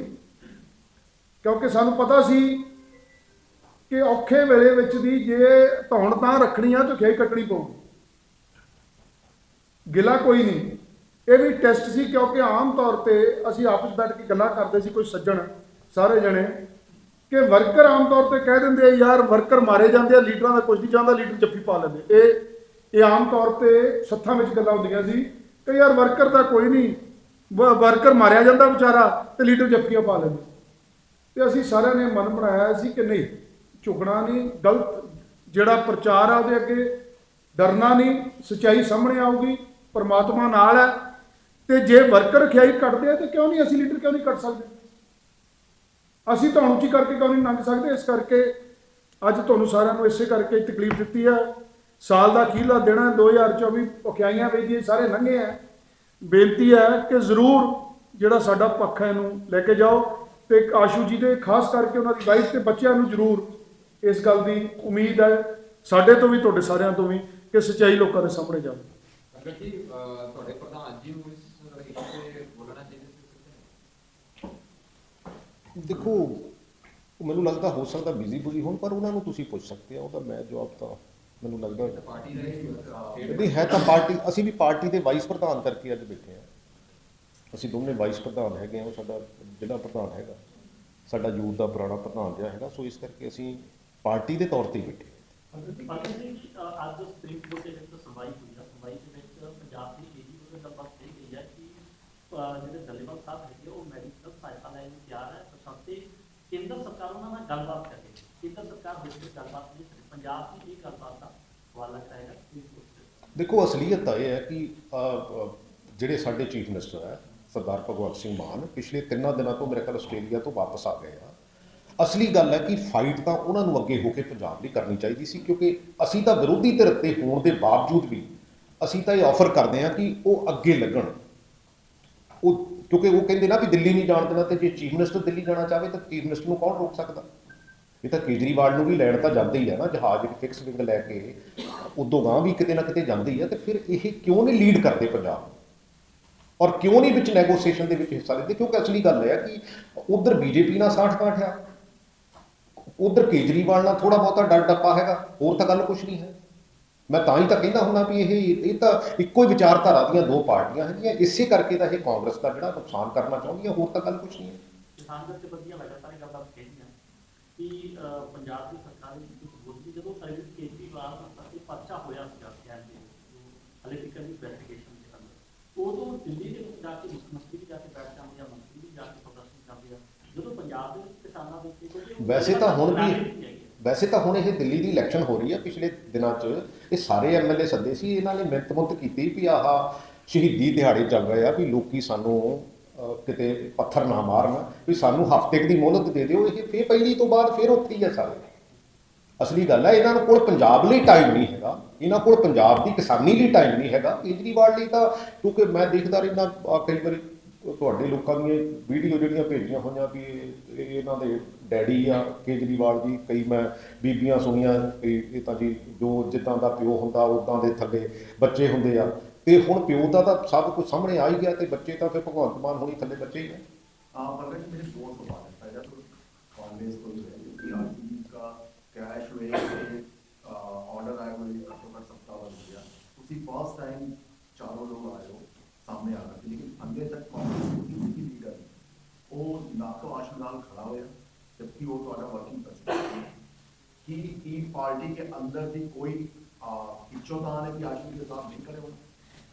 ਕਿਉਂਕਿ ਸਾਨੂੰ ਪਤਾ ਸੀ ਕਿ ਔਖੇ ਵੇਲੇ ਵਿੱਚ ਦੀ ਜੇ ਧੌਣ ਤਾਂ ਰੱਖਣੀ ਆ ਤਾਂ ਖਿਆਈ ਕੱਟਣੀ ਪਊਗੀ। ਗਿਲਾ ਕੋਈ ਨਹੀਂ। ਇਹ ਵੀ ਟੈਸਟ ਸੀ ਕਿਉਂਕਿ ਆਮ ਤੌਰ ਤੇ ਅਸੀਂ ਆਪਸ ਬੈਠ ਕੇ ਗੱਲਾਂ ਕਰਦੇ ਸੀ ਕੋਈ ਸੱਜਣ, ਸਾਰੇ ਜਣੇ, ਕਿ ਵਰਕਰ ਆਮ ਤੌਰ ਤੇ ਕਹਿ ਦਿੰਦੇ ਆ, ਯਾਰ ਵਰਕਰ ਮਾਰੇ ਜਾਂਦੇ ਆ, ਲੀਡਰਾਂ ਦਾ ਕੁਝ ਨਹੀਂ ਚਾਹੁੰਦਾ, ਲੀਡਰ ਜੱਫੀ ਪਾ ਲੈਂਦੇ ਇਹ ਇਹ ਆਮ ਤੌਰ ਤੇ ਸੱਥਾਂ ਵਿੱਚ ਗੱਲਾਂ ਹੁੰਦੀਆਂ ਸੀ। ਕਿ ਯਾਰ ਵਰਕਰ ਤਾਂ ਕੋਈ ਨਹੀਂ। ਵ- ਵਰਕਰ ਮਾਰਿਆ ਜਾਂਦਾ ਵਿਚਾਰਾ ਤੇ ਲੀਡਰ ਜੱਫੀਆਂ ਪਾ ਲੈਂਦੇ। ਤੇ ਅਸੀਂ ਸਾਰਿਆਂ ਨੇ ਮਨ ਬਣਾਇਆ ਸੀ ਕਿ ਨਹੀਂ, ਝੁਕਣਾ ਨਹੀਂ, ਗਲਤ ਜਿਹੜਾ ਪ੍ਰਚਾਰ ਆ ਉਹਦੇ ਅੱਗੇ ਡਰਨਾ ਨਹੀਂ, ਸਚਾਈ ਸਾਹਮਣੇ ਆਊਗੀ, ਪਰਮਾਤਮਾ ਨਾਲ ਹੈ ਤੇ ਜੇ ਵਰਕਰ ਖਿਆਈ ਕੱਟਦੇ ਆ ਤੇ ਕਿਉਂ ਨਹੀਂ ਅਸੀਂ ਲੀਡਰ ਕਿਉਂ ਨਹੀਂ ਕੱਟ ਸਕਦੇ? ਅਸੀਂ ਤਾਂ ਉੱਚੀ ਕਰਕੇ ਕਿਉਂ ਨਹੀਂ ਲੰਘ ਸਕਦੇ? ਇਸ ਕਰਕੇ ਅੱਜ ਤੁਹਾਨੂੰ ਸਾਰਿਆਂ ਨੂੰ ਇਸੇ ਕਰਕੇ ਤਕਲੀਫ ਦਿੱਤੀ ਹੈ। ਸਾਲ ਦਾ ਅਖੀਰਲਾ ਦਿਨ ਹੈ 2024 ਔਖਿਆਈਆਂ ਵਿੱਚ ਇਹ ਸਾਰੇ ਲੰਘੇ ਆ ਬੇਨਤੀ ਹੈ ਕਿ ਜ਼ਰੂਰ ਜਿਹੜਾ ਸਾਡਾ ਪੱਖ ਹੈ ਇਹਨੂੰ ਲੈ ਕੇ ਜਾਓ ਤੇ ਆਸ਼ੂ ਜੀ ਦੇ ਖਾਸ ਕਰਕੇ ਉਹਨਾਂ ਦੀ ਵਾਈਫ ਤੇ ਬੱਚਿਆਂ ਨੂੰ ਜ਼ਰੂਰ ਇਸ ਗੱਲ ਦੀ ਉਮੀਦ ਹੈ ਸਾਡੇ ਤੋਂ ਵੀ ਤੁਹਾਡੇ ਸਾਰਿਆਂ ਤੋਂ ਵੀ ਕਿ ਸੱਚਾਈ ਲੋਕਾਂ ਦੇ ਸਾਹਮਣੇ ਜਾਵੇ। ਤੁਹਾਡੇ ਪ੍ਰਧਾਨ ਜੀ ਨੂੰ ਇਸ ਤੇ ਬੋਲਣਾ ਚਾਹੀਦਾ ਸੀ ਦੇਖੋ ਉਹ ਮੈਨੂੰ ਲੱਗਦਾ ਹੋ ਸਕਦਾ ਬਿਜ਼ੀ ਬੁਜ਼ੀ ਹੋਣ ਪਰ ਉਹਨਾਂ ਨੂੰ ਤੁਸੀਂ ਪੁੱਛ ਸਕਦੇ ਹੋ ਉਹਦਾ ਮੈਂ ਜਵਾਬ ਤਾਂ ਮੈਨੂੰ ਲੱਗਦਾ ਪਾਰਟੀ ਦਾ ਹੀ ਨਹੀਂ ਹੈ ਤਾਂ ਪਾਰਟੀ ਅਸੀਂ ਵੀ ਪਾਰਟੀ ਦੇ ਵਾਈਸ ਪ੍ਰਧਾਨ ਕਰਕੇ ਅੱਜ ਬੈਠੇ ਹਾਂ। ਅਸੀਂ ਦੋਨੇ ਵਾਈਸ ਪ੍ਰਧਾਨ ਹੈਗੇ ਆ ਉਹ ਸਾਡਾ ਜ਼ਿਲ੍ਹਾ ਪ੍ਰਧਾਨ ਹੈਗਾ। ਸਾਡਾ ਯੂਥ ਦਾ ਪੁਰਾਣਾ ਪ੍ਰਧਾਨ ਜਿਹਾ ਹੈਗਾ ਸੋ ਇਸ ਕਰਕੇ ਅਸੀਂ ਪਾਰਟੀ ਦੇ ਤੌਰ ਤੇ ਹੀ ਬੈਠੇ ਹਾਂ। ਪਤਾ ਨਹੀਂ ਅਹ ਅੱਜ ਸੁਪਰੀਮ ਕੋਰਟ ਦੇ ਵਿੱਚ ਸੁਣਵਾਈ ਹੋਈ ਹੈ ਸੁਣਵਾਈ ਦੇ ਵਿੱਚ ਪੰਜਾਬ ਦੀ ਏਜੀ ਨੂੰ ਗੱਲਬਾਤ ਕਹੀ ਗਈ ਹੈ ਕਿ ਅਹ ਜਿਹੜੇ ਦਲੀਵਾਲ ਸਾਹਿਬ ਹੈਗੇ ਉਹ ਮੈਡੀਕਲ ਸਹਾਇਤਾ ਲੈਣ ਨੂੰ ਤਿਆਰ ਹੈ ਬਸ਼ਰਤੇ ਕੇਂਦਰ ਸਰਕਾਰ ਉਹਨਾਂ ਨਾਲ ਗੱਲਬਾਤ ਕਰੇ ਕੇਂਦਰ ਸਰਕਾਰ ਵਿੱਚ ਵਿੱਚ ਗੱਲਬਾਤ ਨਹੀਂ ਪੰਜਾਬ ਦੀ ਇਹ ਗੱਲਬਾਤ ਦਾ ਹਵਾਲਾ ਕਰਾਏਗਾ ਦੇਖੋ, ਅਸਲੀਅਤ ਤਾਂ ਇਹ ਹੈ ਕਿ ਜਿਹੜੇ ਸਾਡੇ ਚੀਫ ਮਿਨਿਸਟਰ ਹੈ, ਸਰਦਾਰ ਭਗਵੰਤ ਸਿੰਘ ਮਾਨ, ਪਿਛਲੇ ਤਿੰਨਾਂ ਦਿਨਾਂ ਤੋਂ ਮੇਰੇ ਖਿਆਲ ਆਸਟ੍ਰੇਲੀਆ ਤੋਂ ਵਾਪਸ ਆ ਗਏ ਆ। ਅਸਲੀ ਗੱਲ ਹੈ ਕਿ ਫਾਈਟ ਤਾਂ ਉਹਨਾਂ ਨੂੰ ਅੱਗੇ ਹੋ ਕੇ ਪੰਜਾਬ ਲਈ ਕਰਨੀ ਚਾਹੀਦੀ ਸੀ, ਕਿਉਂਕਿ ਅਸੀਂ ਤਾਂ ਵਿਰੋਧੀ ਧਿਰ ਤੇ ਹੋਣ ਦੇ ਬਾਵਜੂਦ ਵੀ ਅਸੀਂ ਤਾਂ ਇਹ ਆਫਰ ਕਰਦੇ ਹਾਂ ਕਿ ਉਹ ਅੱਗੇ ਲੱਗਣ। ਉਹ, ਕਿਉਂਕਿ ਉਹ ਕਹਿੰਦੇ ਨਾ ਵੀ ਦਿੱਲੀ ਨਹੀਂ ਜਾਣ ਦੇਣਾ ਤੇ ਜੇ ਚੀਫ ਮਿਨਿਸਟਰ ਦਿੱਲੀ ਜਾਣਾ ਚਾਹਵੇ ਤਾਂ ਚੀਫ ਮਿਨਿਸਟਰ ਨੂੰ ਕੌਣ ਰੋਕ ਸਕਦਾ? ਇਹ ਤਾਂ ਕੇਜਰੀਵਾਲ ਨੂੰ ਵੀ ਲੈਣ ਤਾਂ ਜਾਂਦੇ ਹੀ ਆ ਨਾ, ਜਹਾਜ਼ ਇੱਕ ਫਿਕਸ ਵਿੰਗ ਲੈ ਕੇ ਉਦੋਂ ਗਾਂ ਵੀ ਕਿਤੇ ਨਾ ਕਿਤੇ ਜਾਂਦੇ ਹੀ ਆ, ਤੇ ਫਿਰ ਇਹ ਕਿਉਂ ਨਹੀਂ ਲੀਡ ਕਰਦੇ ਪੰਜਾਬ? ਨੂੰ ਔਰ ਕਿਉਂ ਨਹੀਂ ਵਿੱਚ ਨੈਗੋਸੀਏਸ਼ਨ ਦੇ ਵਿੱਚ ਹਿੱਸਾ ਲੈਂਦੇ? ਕਿਉਂਕਿ ਅਸਲੀ ਗੱਲ ਹੈ ਕਿ ਉਧਰ ਬੀਜੇਪੀ ਨਾਲ ਸਾਠ ਕਾਠ ਆ। ਉਧਰ ਕੇਜਰੀਵਾਲ ਨਾਲ ਥੋੜਾ ਬਹੁਤਾ ਡਰ ਡੱਪਾ ਹੈਗਾ, ਹੋਰ ਤਾਂ ਗੱਲ ਕੁਝ ਨਹੀਂ ਹੈ। ਮੈਂ ਤਾਂ ਹੀ ਤਾਂ ਕਹਿੰਦਾ ਹੁੰਦਾ ਵੀ ਇਹ ਇਹ ਤਾਂ ਇੱਕੋ ਹੀ ਵਿਚਾਰਧਾਰਾ ਦੀਆਂ ਦੋ ਪਾਰਟੀਆਂ ਹੈਗੀਆਂ, ਇਸੇ ਕਰਕੇ ਤਾਂ ਇਹ ਕਾਂਗਰਸ ਦਾ ਜਿਹੜਾ ਨੁਕਸਾਨ ਕਰਨਾ ਚਾਹੁੰਦੀਆਂ ਹੋਰ ਤਾਂ ਗੱਲ ਕੁਝ ਨਹੀਂ ਹੈ। ਕਿਸਾਨ ਦੇ ਵਧੀਆ ਲਗਾਤਾਰ ਇਹ ਗੱਲਬਾਤ ਕਹਿੰਦੀਆਂ ਕਿ ਪੰਜਾਬ ਦੀ ਸਰਕਾਰ ਦੀ ਕੁਝ ਬੋਲਦੀ ਜਦੋਂ ਅਰਵਿੰਦ ਕੇਜਰੀਵਾਲ ਇਹ ਪਰਚਾ ਹੋਇਆ ਸੀਗਾ ਸ਼ਹਿਰ ਦੇ ਹਲੇ ਤੱਕ ਦੀ ਵੈਰੀਫਿਕੇਸ਼ਨ ਦੇ ਅੰਦਰ ਉਦੋਂ ਦਿੱਲੀ ਦੇ ਵਿੱਚ ਜਾ ਕੇ ਮੁੱਖ ਮੰਤਰੀ ਵੀ ਜਾ ਕੇ ਬੈਠ ਜਾਂਦੇ ਆ ਮੰਤਰੀ ਵੀ ਜਾ ਕੇ ਪ੍ਰਦਰਸ਼ਨ ਕਰਦੇ ਆ ਜਦੋਂ ਪੰਜਾਬ ਦੇ ਕਿਸਾਨਾਂ ਦੇ ਉੱਤੇ ਕੋਈ ਵੈਸੇ ਤਾਂ ਹੁਣ ਵੀ। ਵੈਸੇ ਤਾਂ ਹੁਣ ਇਹ ਦਿੱਲੀ ਦੀ ਇਲੈਕਸ਼ਨ ਹੋ ਰਹੀ ਹੈ ਪਿਛਲੇ ਦਿਨਾਂ 'ਚ ਇਹ ਸਾਰੇ ਐਮਐਲਏ ਸੱਦੇ ਸੀ ਇਹਨਾਂ ਨੇ ਮਿੰਤ ਮੁੰਤ ਕੀਤੀ ਵੀ ਆਹ ਸ਼ਹੀਦੀ ਦਿਹਾੜੇ ਚੱਲ ਰਹੇ ਆ ਵੀ ਲੋਕੀ ਸਾਨੂੰ ਕਿਤੇ ਪੱਥਰ ਨਾ ਮਾਰਨ, ਵੀ ਸਾਨੂੰ ਹਫ਼ਤੇ ਕੁ ਦੀ ਮੋਹਲਤ ਦੇ ਦਿਓ, ਇਹ ਫੇਰ ਪਹਿਲੀ ਤੋਂ ਬਾਅਦ ਫੇਰ ਉੱਥੇ ਹੀ ਆ ਸਾਰੇ। ਅਸਲੀ ਗੱਲ ਹੈ ਇਹਨਾਂ ਨੂੰ ਕੋਲ ਪੰਜਾਬ ਲਈ ਟਾਈਮ ਨਹੀਂ ਹੈਗਾ, ਇਹਨਾਂ ਕੋਲ ਪੰਜਾਬ ਦੀ ਕਿਸਾਨੀ ਲਈ ਟਾਈਮ ਨਹੀਂ ਹੈਗਾ। ਕੇਜਰੀਵਾਲ ਲਈ ਤਾਂ, ਕਿਉਂਕਿ ਮੈਂ ਦੇਖਦਾ ਰਹਿੰਦਾ ਕਈ ਵਾਰੀ ਤੁਹਾਡੇ ਲੋਕਾਂ ਦੀਆਂ ਵੀਡੀਓ ਜਿਹੜੀਆਂ ਭੇਜੀਆਂ ਹੋਈਆਂ ਵੀ ਇਹ- ਇਹਨਾਂ ਦੇ ਡੈਡੀ ਆ ਕੇਜਰੀਵਾਲ ਜੀ, ਕਈ ਮੈਂ ਬੀਬੀਆਂ ਸੁਣੀਆਂ, ਵੀ ਇਹ ਤਾਂ ਜੀ ਜੋ ਜਿੱਦਾਂ ਦਾ ਪਿਓ ਹੁੰਦਾ ਉਦਾਂ ਦੇ ਥੱਲੇ ਬੱਚੇ ਹੁੰਦੇ ਆ। ਤੇ ਹੁਣ ਪਿਓ ਦਾ ਤਾਂ ਸਭ ਕੁਝ ਸਾਹਮਣੇ ਆ ਹੀ ਗਿਆ ਤੇ ਬੱਚੇ ਤਾਂ ਫਿਰ ਭਗਵੰਤ ਮਾਨ ਹੋਣੀ ਥੱਲੇ ਬੱਚੇ ਹੀ ਨੇ ਆਪ ਬੰਦੇ ਮੇਰੇ ਦੋਸਤ ਤੋਂ ਬਾਅਦ ਪਹਿਲਾਂ ਤੋਂ ਕਾਂਗਰਸ ਤੋਂ ਕਿ ਆਰਟੀ ਦਾ ਕ੍ਰੈਸ਼ ਹੋਏ ਤੇ ਆਰਡਰ ਆਇਆ ਹੋਏ ਘੱਟੋ ਘੱਟ ਸਪਤਾਹ ਬਣ ਗਿਆ। ਤੁਸੀਂ ਫਸਟ ਟਾਈਮ ਚਾਰੋਂ ਲੋਕ ਆਏ ਹੋ, ਸਾਹਮਣੇ ਆ ਗਏ ਲੇਕਿਨ ਅੰਦਰ ਤੱਕ ਕਾਂਗਰਸ ਦੀ ਕੀ ਲੀਡਰ ਉਹ ਨਾ ਤੋਂ ਆਸ਼ਮ ਨਾਲ ਖੜਾ ਹੋਇਆ, ਜਦਕਿ ਉਹ ਤੁਹਾਡਾ ਵਰਕਿੰਗ ਪਰਸਨ ਕਿ ਇਹ ਪਾਰਟੀ ਦੇ ਅੰਦਰ ਦੀ ਕੋਈ ਪਿੱਛੋਂ ਤਾਂ ਹੈ ਕਿ ਆਸ਼ਮ ਦੇ ਸਾਥ ਨਹੀਂ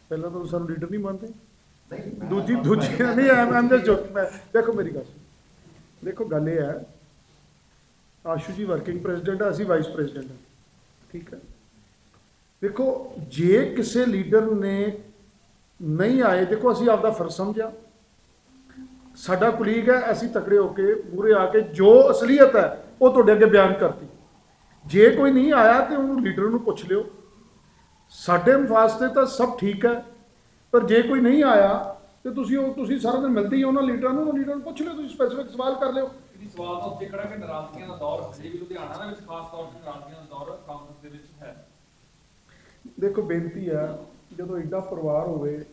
ਪਹਿਲਾਂ ਤਾਂ ਸਾਨੂੰ ਲੀਡਰ ਨਹੀਂ ਮੰਨਦੇ। ਨਹੀਂ ਦੂਜੀ ਦੂਜੀ ਨਹੀਂ ਆਮ ਦੇ ਜੋਕ ਮੈਂ ਦੇਖੋ ਮੇਰੀ ਗੱਲ ਦੇਖੋ ਗੱਲ ਇਹ ਹੈ ਆਸ਼ੂ ਜੀ ਵਰਕਿੰਗ ਪ੍ਰੈਜ਼ੀਡੈਂਟ ਆ ਅਸੀਂ ਵਾਈਸ ਪ੍ਰੈਜ਼ੀਡੈਂਟ ਆ। ਠੀਕ ਹੈ? ਦੇਖੋ ਜੇ ਕਿਸੇ ਲੀਡਰ ਨੇ ਨਹੀਂ ਆਏ ਦੇਖੋ ਅਸੀਂ ਆਪਦਾ ਫਰਜ਼ ਸਮਝਿਆ। ਸਾਡਾ ਕੁਲੀਗ ਹੈ ਅਸੀਂ ਤਕੜੇ ਹੋ ਕੇ ਪੂਰੇ ਆ ਕੇ ਜੋ ਅਸਲੀਅਤ ਹੈ ਉਹ ਤੁਹਾਡੇ ਅੱਗੇ ਬਿਆਨ ਕਰਤੀ। ਜੇ ਕੋਈ ਨਹੀਂ ਆਇਆ ਤੇ ਉਹਨੂੰ ਲੀਡਰ ਨੂੰ ਪੁੱਛ ਲਿਓ। ਸਾਡੇ ਵਾਸਤੇ ਤਾਂ ਸਭ ਠੀਕ ਹੈ ਪਰ ਜੇ ਕੋਈ ਨਹੀਂ ਆਇਆ ਤੇ ਤੁਸੀਂ ਉਹ ਤੁਸੀਂ ਸਾਰਾ ਦਿਨ ਮਿਲਦੇ ਹੀ ਹੋ ਉਹਨਾਂ ਲੀਡਰਾਂ ਨੂੰ ਉਹਨਾਂ ਲੀਡਰਾਂ ਨੂੰ ਪੁੱਛ ਲਿਓ ਤੁਸੀਂ ਸਪੈਸੀਫਿਕ ਸਵਾਲ ਕਰ ਲਿਓ। ਇਹ ਸਵਾਲ ਤਾਂ ਉੱਥੇ ਖੜਾ ਕਿ ਨਾਰਾਜ਼ਗੀਆਂ ਦਾ ਦੌਰ ਹਜੇ ਵੀ ਲੁਧਿਆਣਾ ਦੇ ਵਿੱਚ ਖਾਸ ਤੌਰ ਤੇ ਨਾਰਾਜ਼ਗੀਆਂ ਦਾ ਦੌਰ ਕਾਂਗਰਸ ਦੇ ਵਿੱਚ ਹੈ। ਦੇਖੋ ਬੇਨਤੀ ਆ ਜਦੋਂ ਐਡਾ ਪਰਿਵਾਰ ਹੋਵੇ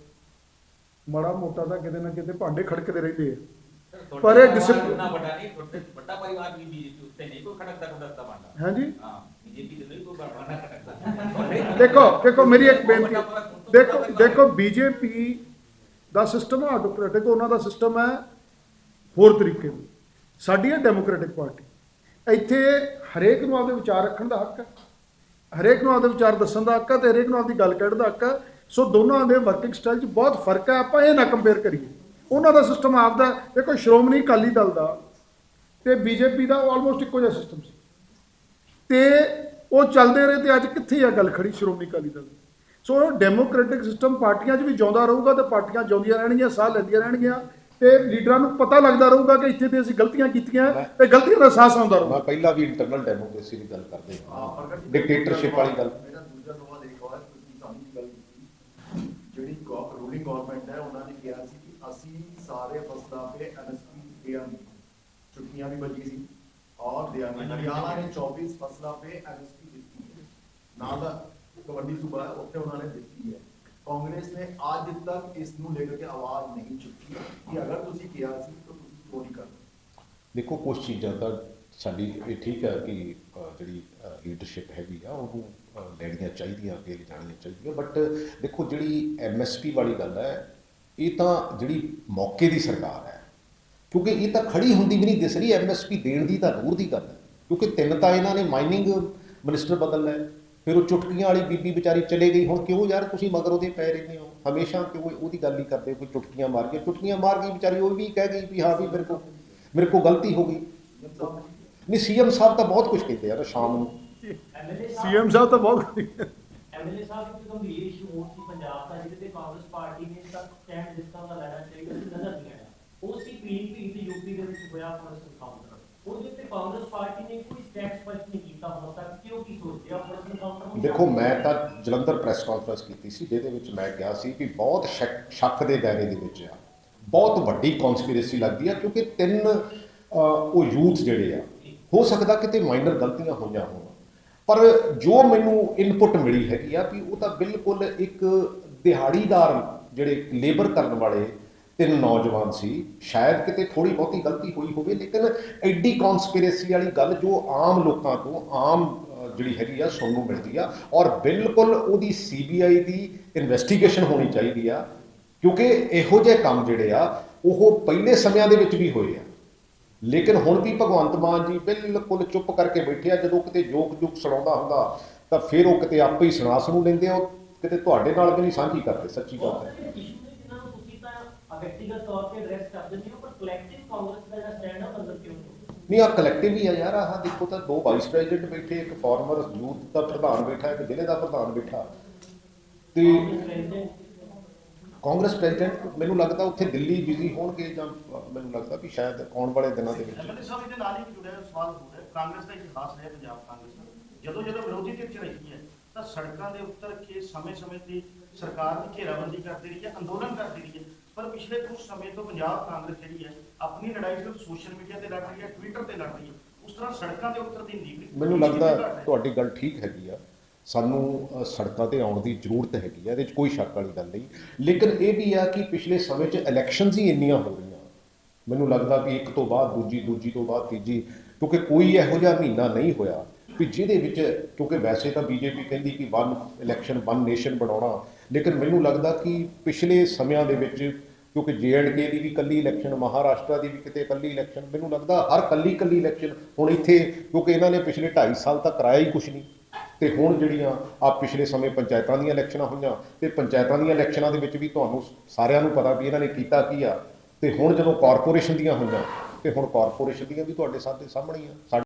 ਮਾੜਾ ਮੋਟਾ ਤਾਂ ਕਿਤੇ ਨਾ ਕਿਤੇ ਭਾਂਡੇ ਖੜਕਦੇ ਰਹਿੰਦੇ ਆ। ਪਰ ਇਹ discipline- ਨਾ ਵੱਡਾ ਨਹੀਂ ਵੱਡਾ ਪਰਿਵਾਰ ਵੀ ਬੀਜੇਪੀ ਉੱਤੇ ਨਹੀਂ ਕੋਈ ਖੜਕਦਾ ਖੜਕਦਾ ਬਣਦਾ ਹਾਂਜੀ? ਹਾਂ। ਦੇਖੋ ਦੇਖੋ ਮੇਰੀ ਇੱਕ ਬੇਨਤੀ, ਦੇਖੋ ਦੇਖੋ ਬੀਜੇਪੀ ਦਾ ਸਿਸਟਮ ਹੈ ਆਟੋਕ੍ਰੈਟਿਕ ਉਹਨਾਂ ਦਾ ਸਿਸਟਮ ਹੈ ਹੋਰ ਤਰੀਕੇ ਨਾਲ। ਸਾਡੀ ਹੈ ਡੈਮੋਕ੍ਰੈਟਿਕ ਪਾਰਟੀ ਇੱਥੇ ਹਰੇਕ ਨੂੰ ਆਪਦੇ ਵਿਚਾਰ ਰੱਖਣ ਦਾ ਹੱਕ ਹੈ। ਹਰੇਕ ਨੂੰ ਆਪਦੇ ਵਿਚਾਰ ਦੱਸਣ ਦਾ ਹੱਕ ਹੈ ਤੇ ਹਰੇਕ ਨੂੰ ਆਪਦੀ ਗੱਲ ਕਹਿਣ ਦਾ ਹੱਕ ਹੈ। ਸੋ ਦੋਨਾਂ ਦੇ ਵਰਕਿੰਗ ਸਟਾਈਲ 'ਚ ਬਹੁਤ ਫ਼ਰਕ ਹੈ। ਆਪਾਂ ਇਹ ਨਾ ਕੰਪੇਅਰ ਕਰੀਏ। ਉਹਨਾਂ ਦਾ ਸਿਸਟਮ ਆਪਦਾ ਦੇਖੋ ਸ਼੍ਰੋਮਣੀ ਅਕਾਲੀ ਦਲ ਦਾ ਤੇ ਬੀਜੇਪੀ ਦਾ ਆਲਮੋਸਟ ਇੱਕੋ ਜਿਹਾ ਸਿਸਟਮ ਸੀ। ਤੇ ਉਹ ਚੱਲਦੇ ਰਹੇ ਤੇ ਅੱਜ ਕਿੱਥੇ ਆ ਗੱਲ ਖੜੀ ਸ਼੍ਰੋਮਣੀ ਅਕਾਲੀ ਦਲ ਦੀ? ਸੋ ਡੈਮੋਕ੍ਰੈਟਿਕ ਸਿਸਟਮ ਪਾਰਟੀਆਂ 'ਚ ਵੀ ਜਿਉਂਦਾ ਰਹੂਗਾ ਤੇ ਪਾਰਟੀਆਂ ਜਿਉਂਦੀਆਂ ਰਹਿਣਗੀਆਂ ਸਾਹ ਲੈਂਦੀਆਂ ਰਹਿਣਗੀਆਂ ਤੇ ਲੀਡਰਾਂ ਨੂੰ ਪਤਾ ਲੱਗਦਾ ਰਹੂਗਾ ਕਿ ਇੱਥੇ ਤੇ ਅਸੀਂ ਗਲਤੀਆਂ ਕੀਤੀਆਂ ਤੇ ਗਲਤੀਆਂ ਦਾ ਅਹਿਸਾਸ ਆਉਂਦਾ ਰਹੂਗਾ। ਮੈਂ ਪਹਿਲਾਂ ਵੀ ਇੰਟਰਨਲ ਡੈਮੋਕ੍ਰੇਸੀ ਦੀ ਗੱਲ ਕਰਦੇ ਹਾਂ, ਡਿਕਟੇਟਰਸ਼ਿਪ ਵਾਲੀ ਗੱਲ। ਮੇਰਾ ਦੂਜਾ ਸਵਾਲ ਇੱਕ ਹੋਰ ਤੁਸੀਂ ਸਾਡੀ ਗੱਲ ਕੀਤੀ। ਜਿਹੜੀ ਰੂਲਿੰਗ ਗਵਰਨਮੈਂਟ ਹੈ ਉਹਨਾਂ ਨੇ ਕਿਹਾ ਸੀ ਕਿ ਅਸੀਂ ਸਾਰੇ ਫਸਲਾਂ ਤੇ ਐਮਐਸਪੀ ਦੇਾਂਗੇ ਛੁੱਟੀਆਂ ਵੀ ਬਚੀ ਸੀ। ਔਰ ਦੇਾਂਗੇ ਹਰਿਆਣਾ ਨੇ 24 ਫਸਲਾਂ ਤੇ ਐਮਐਸਪੀ ਦਿੱਤੀ ਹੈ। ਨਾਲ ਦਾ ਕਬੱਡੀ ਸੂਬਾ ਹੈ ਉੱਥੇ ਉਹਨਾਂ ਨੇ ਦਿੱਤੀ ਹੈ। ਕਾਂਗਰਸ ਨੇ ਅੱਜ ਤੱਕ ਇਸ ਨੂੰ ਲੈ ਕੇ ਆਵਾਜ਼ ਨਹੀਂ ਚੁੱਕੀ। ਕਿ ਅਗਰ ਤੁਸੀਂ ਕਿਹਾ ਸੀ ਤਾਂ ਤੁਸੀਂ ਕਿਉਂ ਨਹੀਂ ਕਰਦੇ ਦੇਖੋ ਕੁਝ ਚੀਜ਼ਾਂ ਤਾਂ ਸਾਡੀ ਇਹ ਠੀਕ ਹੈ ਕਿ ਜਿਹੜੀ ਲੀਡਰਸ਼ਿਪ ਹੈਗੀ ਆ ਉਹਨੂੰ ਅ, ਲੈਣੀਆਂ ਚਾਹੀਦੀਆਂ ਅੱਗੇ ਲਿਜਾਣੀਆਂ ਚਾਹੀਦੀਆਂ। ਬਟ ਦੇਖੋ ਜਿਹੜੀ ਐਮਐਸਪੀ ਵਾਲੀ ਗੱਲ ਹੈ ਇਹ ਤਾਂ ਜਿਹੜੀ ਮੌਕੇ ਦੀ ਸਰਕਾਰ ਹੈ ਕਿਉਂਕਿ ਇਹ ਤਾਂ ਖੜੀ ਹੁੰਦੀ ਵੀ ਨਹੀਂ ਦਿਸ ਰਹੀ ਐਮਐਸਪੀ ਦੇਣ ਦੀ ਤਾਂ ਦੂਰ ਦੀ ਗੱਲ ਹੈ। ਕਿਉਂਕਿ ਤਿੰਨ ਤਾਂ ਇਹਨਾਂ ਨੇ ਮਾਈਨਿੰਗ ਮਿਨਿਸਟਰ ਬਦਲ ਲਏ ਫਿਰ ਉਹ ਚੁਟਕੀਆਂ ਵਾਲੀ ਬੀਬੀ ਵਿਚਾਰੀ ਚਲੇ ਗਈ। ਹੁਣ ਕਿਉਂ ਯਾਰ ਤੁਸੀਂ ਮਗਰ ਉਹਦੇ ਪੈ ਰਹਿੰਦੇ ਹੋ? ਹਮੇਸ਼ਾ ਕਿਉਂ ਉਹਦੀ ਗੱਲ ਹੀ ਕਰਦੇ ਹੋ, ਕੋਈ ਚੁਟਕੀਆਂ ਮਾਰ ਕੇ ਚੁਟਕੀਆਂ ਮਾਰ ਗਈ ਵਿਚਾਰੀ ਉਹ ਵੀ ਕਹਿ ਗਈ ਵੀ ਹਾਂ ਵੀ ਮੇਰੇ ਕੋਲ ਮੇਰੇ ਕੋਲ ਗਲਤੀ ਹੋ ਗਈ। ਨਹੀਂ ਸੀਐਮ ਸਾਹਿਬ ਤਾਂ ਬਹੁਤ ਕੁਝ ਕਹਿੰਦੇ ਯਾਰ ਸ਼ਾਮ ਨੂੰ। ਸੀਐਮ ਸਾਹਿਬ ਤਾਂ ਬਹੁਤ ਐਮਐਲਏ ਸਾਹਿਬ ਇੱਕ ਗੰਭੀਰ ਇਸ਼ੂ ਹੋਰ ਸੀ ਪੰਜਾਬ ਦਾ ਜਿਹਦੇ ਤੇ ਕਾਂਗਰਸ ਪਾਰਟੀ ਨੇ ਤੱਕ ਸਟੈਂਡ ਜਿਸ ਤਰ੍ਹਾਂ ਦਾ ਲੈਣਾ ਚਾਹੀਦਾ ਸੀ ਨਜ਼ਰ ਨਹੀਂ ਆਇਆ ਉਹ ਸੀ ਪੀਲੀਭੀਤ ਯੂਪੀ ਦੇ ਵਿੱਚ ਹੋਇਆ ਪੁਲਿਸ ਇਨਕਾਊਂਟਰ ਉਹਦੇ ਉੱਤੇ ਕਾਂਗਰਸ ਪਾਰਟੀ ਨੇ ਕੋਈ ਸਟੈਂਡ ਸਪਸ਼ਟ ਨਹੀਂ ਕੀਤਾ ਹੁਣ ਤੱਕ ਕਿ ਉਹ ਕੀ ਸੋਚਦੇ ਆ? ਪੁਲਿਸ ਇਨਕਾਊਂਟਰ ਨੂੰ ਦੇਖੋ ਮੈਂ ਤਾਂ ਜਲੰਧਰ ਪ੍ਰੈਸ ਕਾਨਫਰੰਸ ਕੀਤੀ ਸੀ ਜਿਹਦੇ ਵਿੱਚ ਮੈਂ ਕਿਹਾ ਸੀ ਕਿ ਬਹੁਤ ਸ਼ੱਕ ਦੇ ਦਾਇਰੇ ਦੇ ਵਿੱਚ ਆ। ਬਹੁਤ ਵੱਡੀ ਕਨਸਪੀਰੇਸੀ ਲੱਗਦੀ ਆ ਕਿਉਂਕਿ ਤਿੰਨ ਉਹ ਯੂਥ ਜਿਹੜੇ ਆ ਹੋ ਸਕਦਾ ਕਿਤੇ ਮਾਈਨਰ ਗਲਤੀਆਂ ਹੋਈਆਂ ਹੋਣ। ਪਰ ਜੋ ਮੈਨੂੰ ਇਨਪੁਟ ਮਿਲੀ ਹੈਗੀ ਆ ਵੀ ਉਹ ਤਾਂ ਬਿਲਕੁਲ ਇੱਕ ਦਿਹਾੜੀਦਾਰ ਜਿਹੜੇ ਲੇਬਰ ਕਰਨ ਵਾਲੇ ਤਿੰਨ ਨੌਜਵਾਨ ਸੀ। ਸ਼ਾਇਦ ਕਿਤੇ ਥੋੜੀ ਬਹੁਤੀ ਗਲਤੀ ਹੋਈ ਹੋਵੇ, ਲੇਕਿਨ ਐਡੀ ਕਨਸਪੀਰੇਸੀ ਵਾਲੀ ਗੱਲ ਜੋ ਆਮ ਲੋਕਾਂ ਤੋਂ, ਆਮ ਜਿਹੜੀ ਹੈਗੀ ਆ, ਸੁਣਨ ਨੂੰ ਮਿਲਦੀ ਆ, ਔਰ ਬਿਲਕੁਲ ਉਹਦੀ ਸੀਬੀਆਈ ਦੀ ਇਨਵੈਸਟੀਗੇਸ਼ਨ ਹੋਣੀ ਚਾਹੀਦੀ ਆ, ਕਿਉਂਕਿ ਇਹੋ ਜਿਹੇ ਕੰਮ ਜਿਹੜੇ ਆ, ਉਹ ਪਹਿਲੇ ਸਮਿਆਂ ਦੇ ਵਿੱਚ ਵੀ ਹੋਏ ਆ। ਲੇਕਿਨ ਹੁਣ ਵੀ ਭਗਵੰਤ ਮਾਨ ਜੀ ਬਿਲਕੁਲ ਚੁੱਪ ਕਰਕੇ ਬੈਠੇ ਆ। ਜਦੋਂ ਕਿਤੇ ਜੋਕ ਜੋਕ ਸੁਣਾਉਂਦਾ ਹੁੰਦਾ, ਤਾਂ ਫਿਰ ਉਹ ਕਿਤੇ ਆਪੇ ਹੀ ਸੁਣਾ ਸੁਣੂ ਲੈਂਦੇ ਆ। ਉਹ ਕਿਤੇ ਤੁਹਾਡੇ ਨਾਲ ਵੀ ਨਹੀਂ ਸਾਂਝੀ ਕਰਦੇ, ਸੱਚੀ ਗੱਲ ਹੈ ਇਸ਼ੂ ਨੇ ਜਿਨ੍ਹਾਂ ਨੂੰ ਤੁਸੀਂ ਤਾਂ ਵਿਅਕਤੀਗਤ ਤੌਰ ਤੇ ਐਡਰੈਸ ਕਰ ਦਿੰਦੇ ਹੋ ਪਰ ਕਲੈਕਟਿਵ ਕਾਂਗਰਸ ਦਾ ਜਿਹੜਾ ਸਟੈਂਡ ਆ ਅੰਦਰ ਕਿਉਂ ਨਹੀਂ ਆ ਕਲੈਕਟਿਵ ਹੀ ਆ ਯਾਰ ਆਹ ਦੇਖੋ ਤਾਂ ਦੋ ਵਾਈਸ ਪ੍ਰੈਜ਼ੀਡੈਂਟ ਬੈਠੇ ਇੱਕ ਫਾਰਮਰ ਯੂਥ ਦਾ ਪ੍ਰਧਾਨ ਬੈਠਾ ਇੱਕ ਜ਼ਿਲ੍ਹੇ ਦਾ ਪ੍ਰਧਾਨ ਬੈਠਾ। ਤੇ ਕਾਂਗਰਸ ਪ੍ਰੈਜ਼ੀਡੈਂਟ ਮੈਨੂੰ ਲੱਗਦਾ ਉੱਥੇ ਦਿੱਲੀ ਬਿਜ਼ੀ ਹੋਣਗੇ ਜਾਂ ਮੈਨੂੰ ਲੱਗਦਾ ਵੀ ਸ਼ਾਇਦ ਆਉਣ ਵਾਲੇ ਦਿਨਾਂ ਦੇ ਵਿੱਚ। ਐਮਐਲਏ ਸਾਹਿਬ ਇਹਦੇ ਨਾਲ ਹੀ ਜੁੜਿਆ ਸਵਾਲ ਹੋ ਰਿਹਾ ਕਾਂਗਰਸ ਦਾ ਇਤਿਹਾਸ ਰਿਹਾ ਪੰਜਾਬ ਕਾਂਗਰਸ ਦਾ। ਜਦੋਂ ਜਦੋਂ ਵਿਰੋਧੀ ਧਿਰ ਚ ਰਹੀ ਹੈ ਤਾਂ ਸੜਕਾਂ ਦੇ ਉੱਤਰ ਕੇ ਸਮੇਂ-ਸਮੇਂ ਤੇ ਸਰਕਾਰ ਦੀ ਘੇਰਾਬੰਦੀ ਕਰਦੀ ਰਹੀ ਹੈ ਅੰਦੋਲਨ ਕਰਦੀ ਰਹੀ ਹੈ। ਪਰ ਪਿਛਲੇ ਕੁਝ ਸਮੇਂ ਤੋਂ ਪੰਜਾਬ ਕਾਂਗਰਸ ਜਿਹੜੀ ਹੈ ਆਪਣੀ ਲੜਾਈ ਸਿਰਫ ਸੋਸ਼ਲ ਮੀਡੀਆ ਤੇ ਲੜ ਰਹੀ ਹੈ ਟਵਿੱਟਰ ਤੇ ਲੜ ਰਹੀ ਹੈ। ਉਸ ਤਰ੍ਹਾਂ ਸੜਕਾਂ ਦੇ ਉੱਤਰ ਦੀ ਨੀਵ ਮੈਨੂੰ ਲੱਗਦਾ ਤੁਹਾਡੀ ਗੱਲ ਠੀਕ ਹੈਗੀ ਆ। ਸਾਨੂੰ ਸੜਕਾਂ ਤੇ ਆਉਣ ਦੀ ਜ਼ਰੂਰਤ ਹੈਗੀ ਆ ਇਹਦੇ 'ਚ ਕੋਈ ਸ਼ੱਕ ਵਾਲੀ ਗੱਲ ਨਹੀਂ। ਲੇਕਿਨ ਇਹ ਵੀ ਆ ਕਿ ਪਿਛਲੇ ਸਮੇਂ 'ਚ ਇਲੈਕਸ਼ਨਸ ਹੀ ਇੰਨੀਆਂ ਹੋ ਰਹੀਆਂ ਮੈਨੂੰ ਲੱਗਦਾ ਵੀ ਇੱਕ ਤੋਂ ਬਾਅਦ ਦੂਜੀ ਦੂਜੀ ਤੋਂ ਬਾਅਦ ਤੀਜੀ ਕਿਉਂਕਿ ਕੋਈ ਇਹੋ ਜਿਹਾ ਮਹੀਨਾ ਨਹੀਂ ਹੋਇਆ। ਵੀ ਜਿਹਦੇ ਵਿੱਚ ਕਿਉਂਕਿ ਵੈਸੇ ਤਾਂ ਬੀਜੇਪੀ ਕਹਿੰਦੀ ਕਿ ਵਨ ਇਲੈਕਸ਼ਨ ਵਨ ਨੇਸ਼ਨ ਬਣਾਉਣਾ ਲੇਕਿਨ ਮੈਨੂੰ ਲੱਗਦਾ ਕਿ ਪਿਛਲੇ ਸਮਿਆਂ ਦੇ ਵਿੱਚ, ਕਿਉਂਕਿ ਕੇ ਦੀ ਵੀ ਕੱਲੀ ਇਲੈਕਸ਼ਨ ਮਹਾਰਾਸ਼ਟਰ ਦੀ ਵੀ ਕਿਤੇ ਇਕੱਲੀ ਇਲੈਕਸ਼ਨ ਮੈਨੂੰ ਲੱਗਦਾ ਹਰ ਕੱਲੀ ਕੱਲੀ ਇਲੈਕਸ਼ਨ ਹੁਣ ਇੱਥੇ, ਕਿਉਂਕਿ ਇਹਨਾਂ ਨੇ ਪਿਛਲੇ 2.5 ਸਾਲ ਤੱਕ ਕਰਾਇਆ ਹੀ ਕੁਝ ਨਹੀਂ। ਤੇ ਹੁਣ ਜਿਹੜੀਆਂ ਆ ਪਿਛਲੇ ਸਮੇਂ ਪੰਚਾਇਤਾਂ ਦੀਆਂ ਇਲੈਕਸ਼ਨਾਂ ਹੋਈਆਂ, ਤੇ ਪੰਚਾਇਤਾਂ ਦੀਆਂ ਇਲੈਕਸ਼ਨਾਂ ਦੇ ਵਿੱਚ ਵੀ ਤੁਹਾਨੂੰ ਸਾਰਿਆਂ ਨੂੰ ਪਤਾ ਵੀ ਇਹਨਾਂ ਨੇ ਕੀਤਾ ਕੀ ਆ। ਤੇ ਹੁਣ ਜਦੋਂ ਕਾਰਪੋਰੇਸ਼ਨ ਦੀਆਂ ਹੋਈਆਂ, ਤੇ ਹੁਣ ਕਾਰਪੋਰੇਸ਼ਨ ਦੀਆਂ ਵੀ ਤੁਹਾਡੇ ਸਾਹਮਣੇ ਸਾਹਮਣੇ ਹੀ ਆ।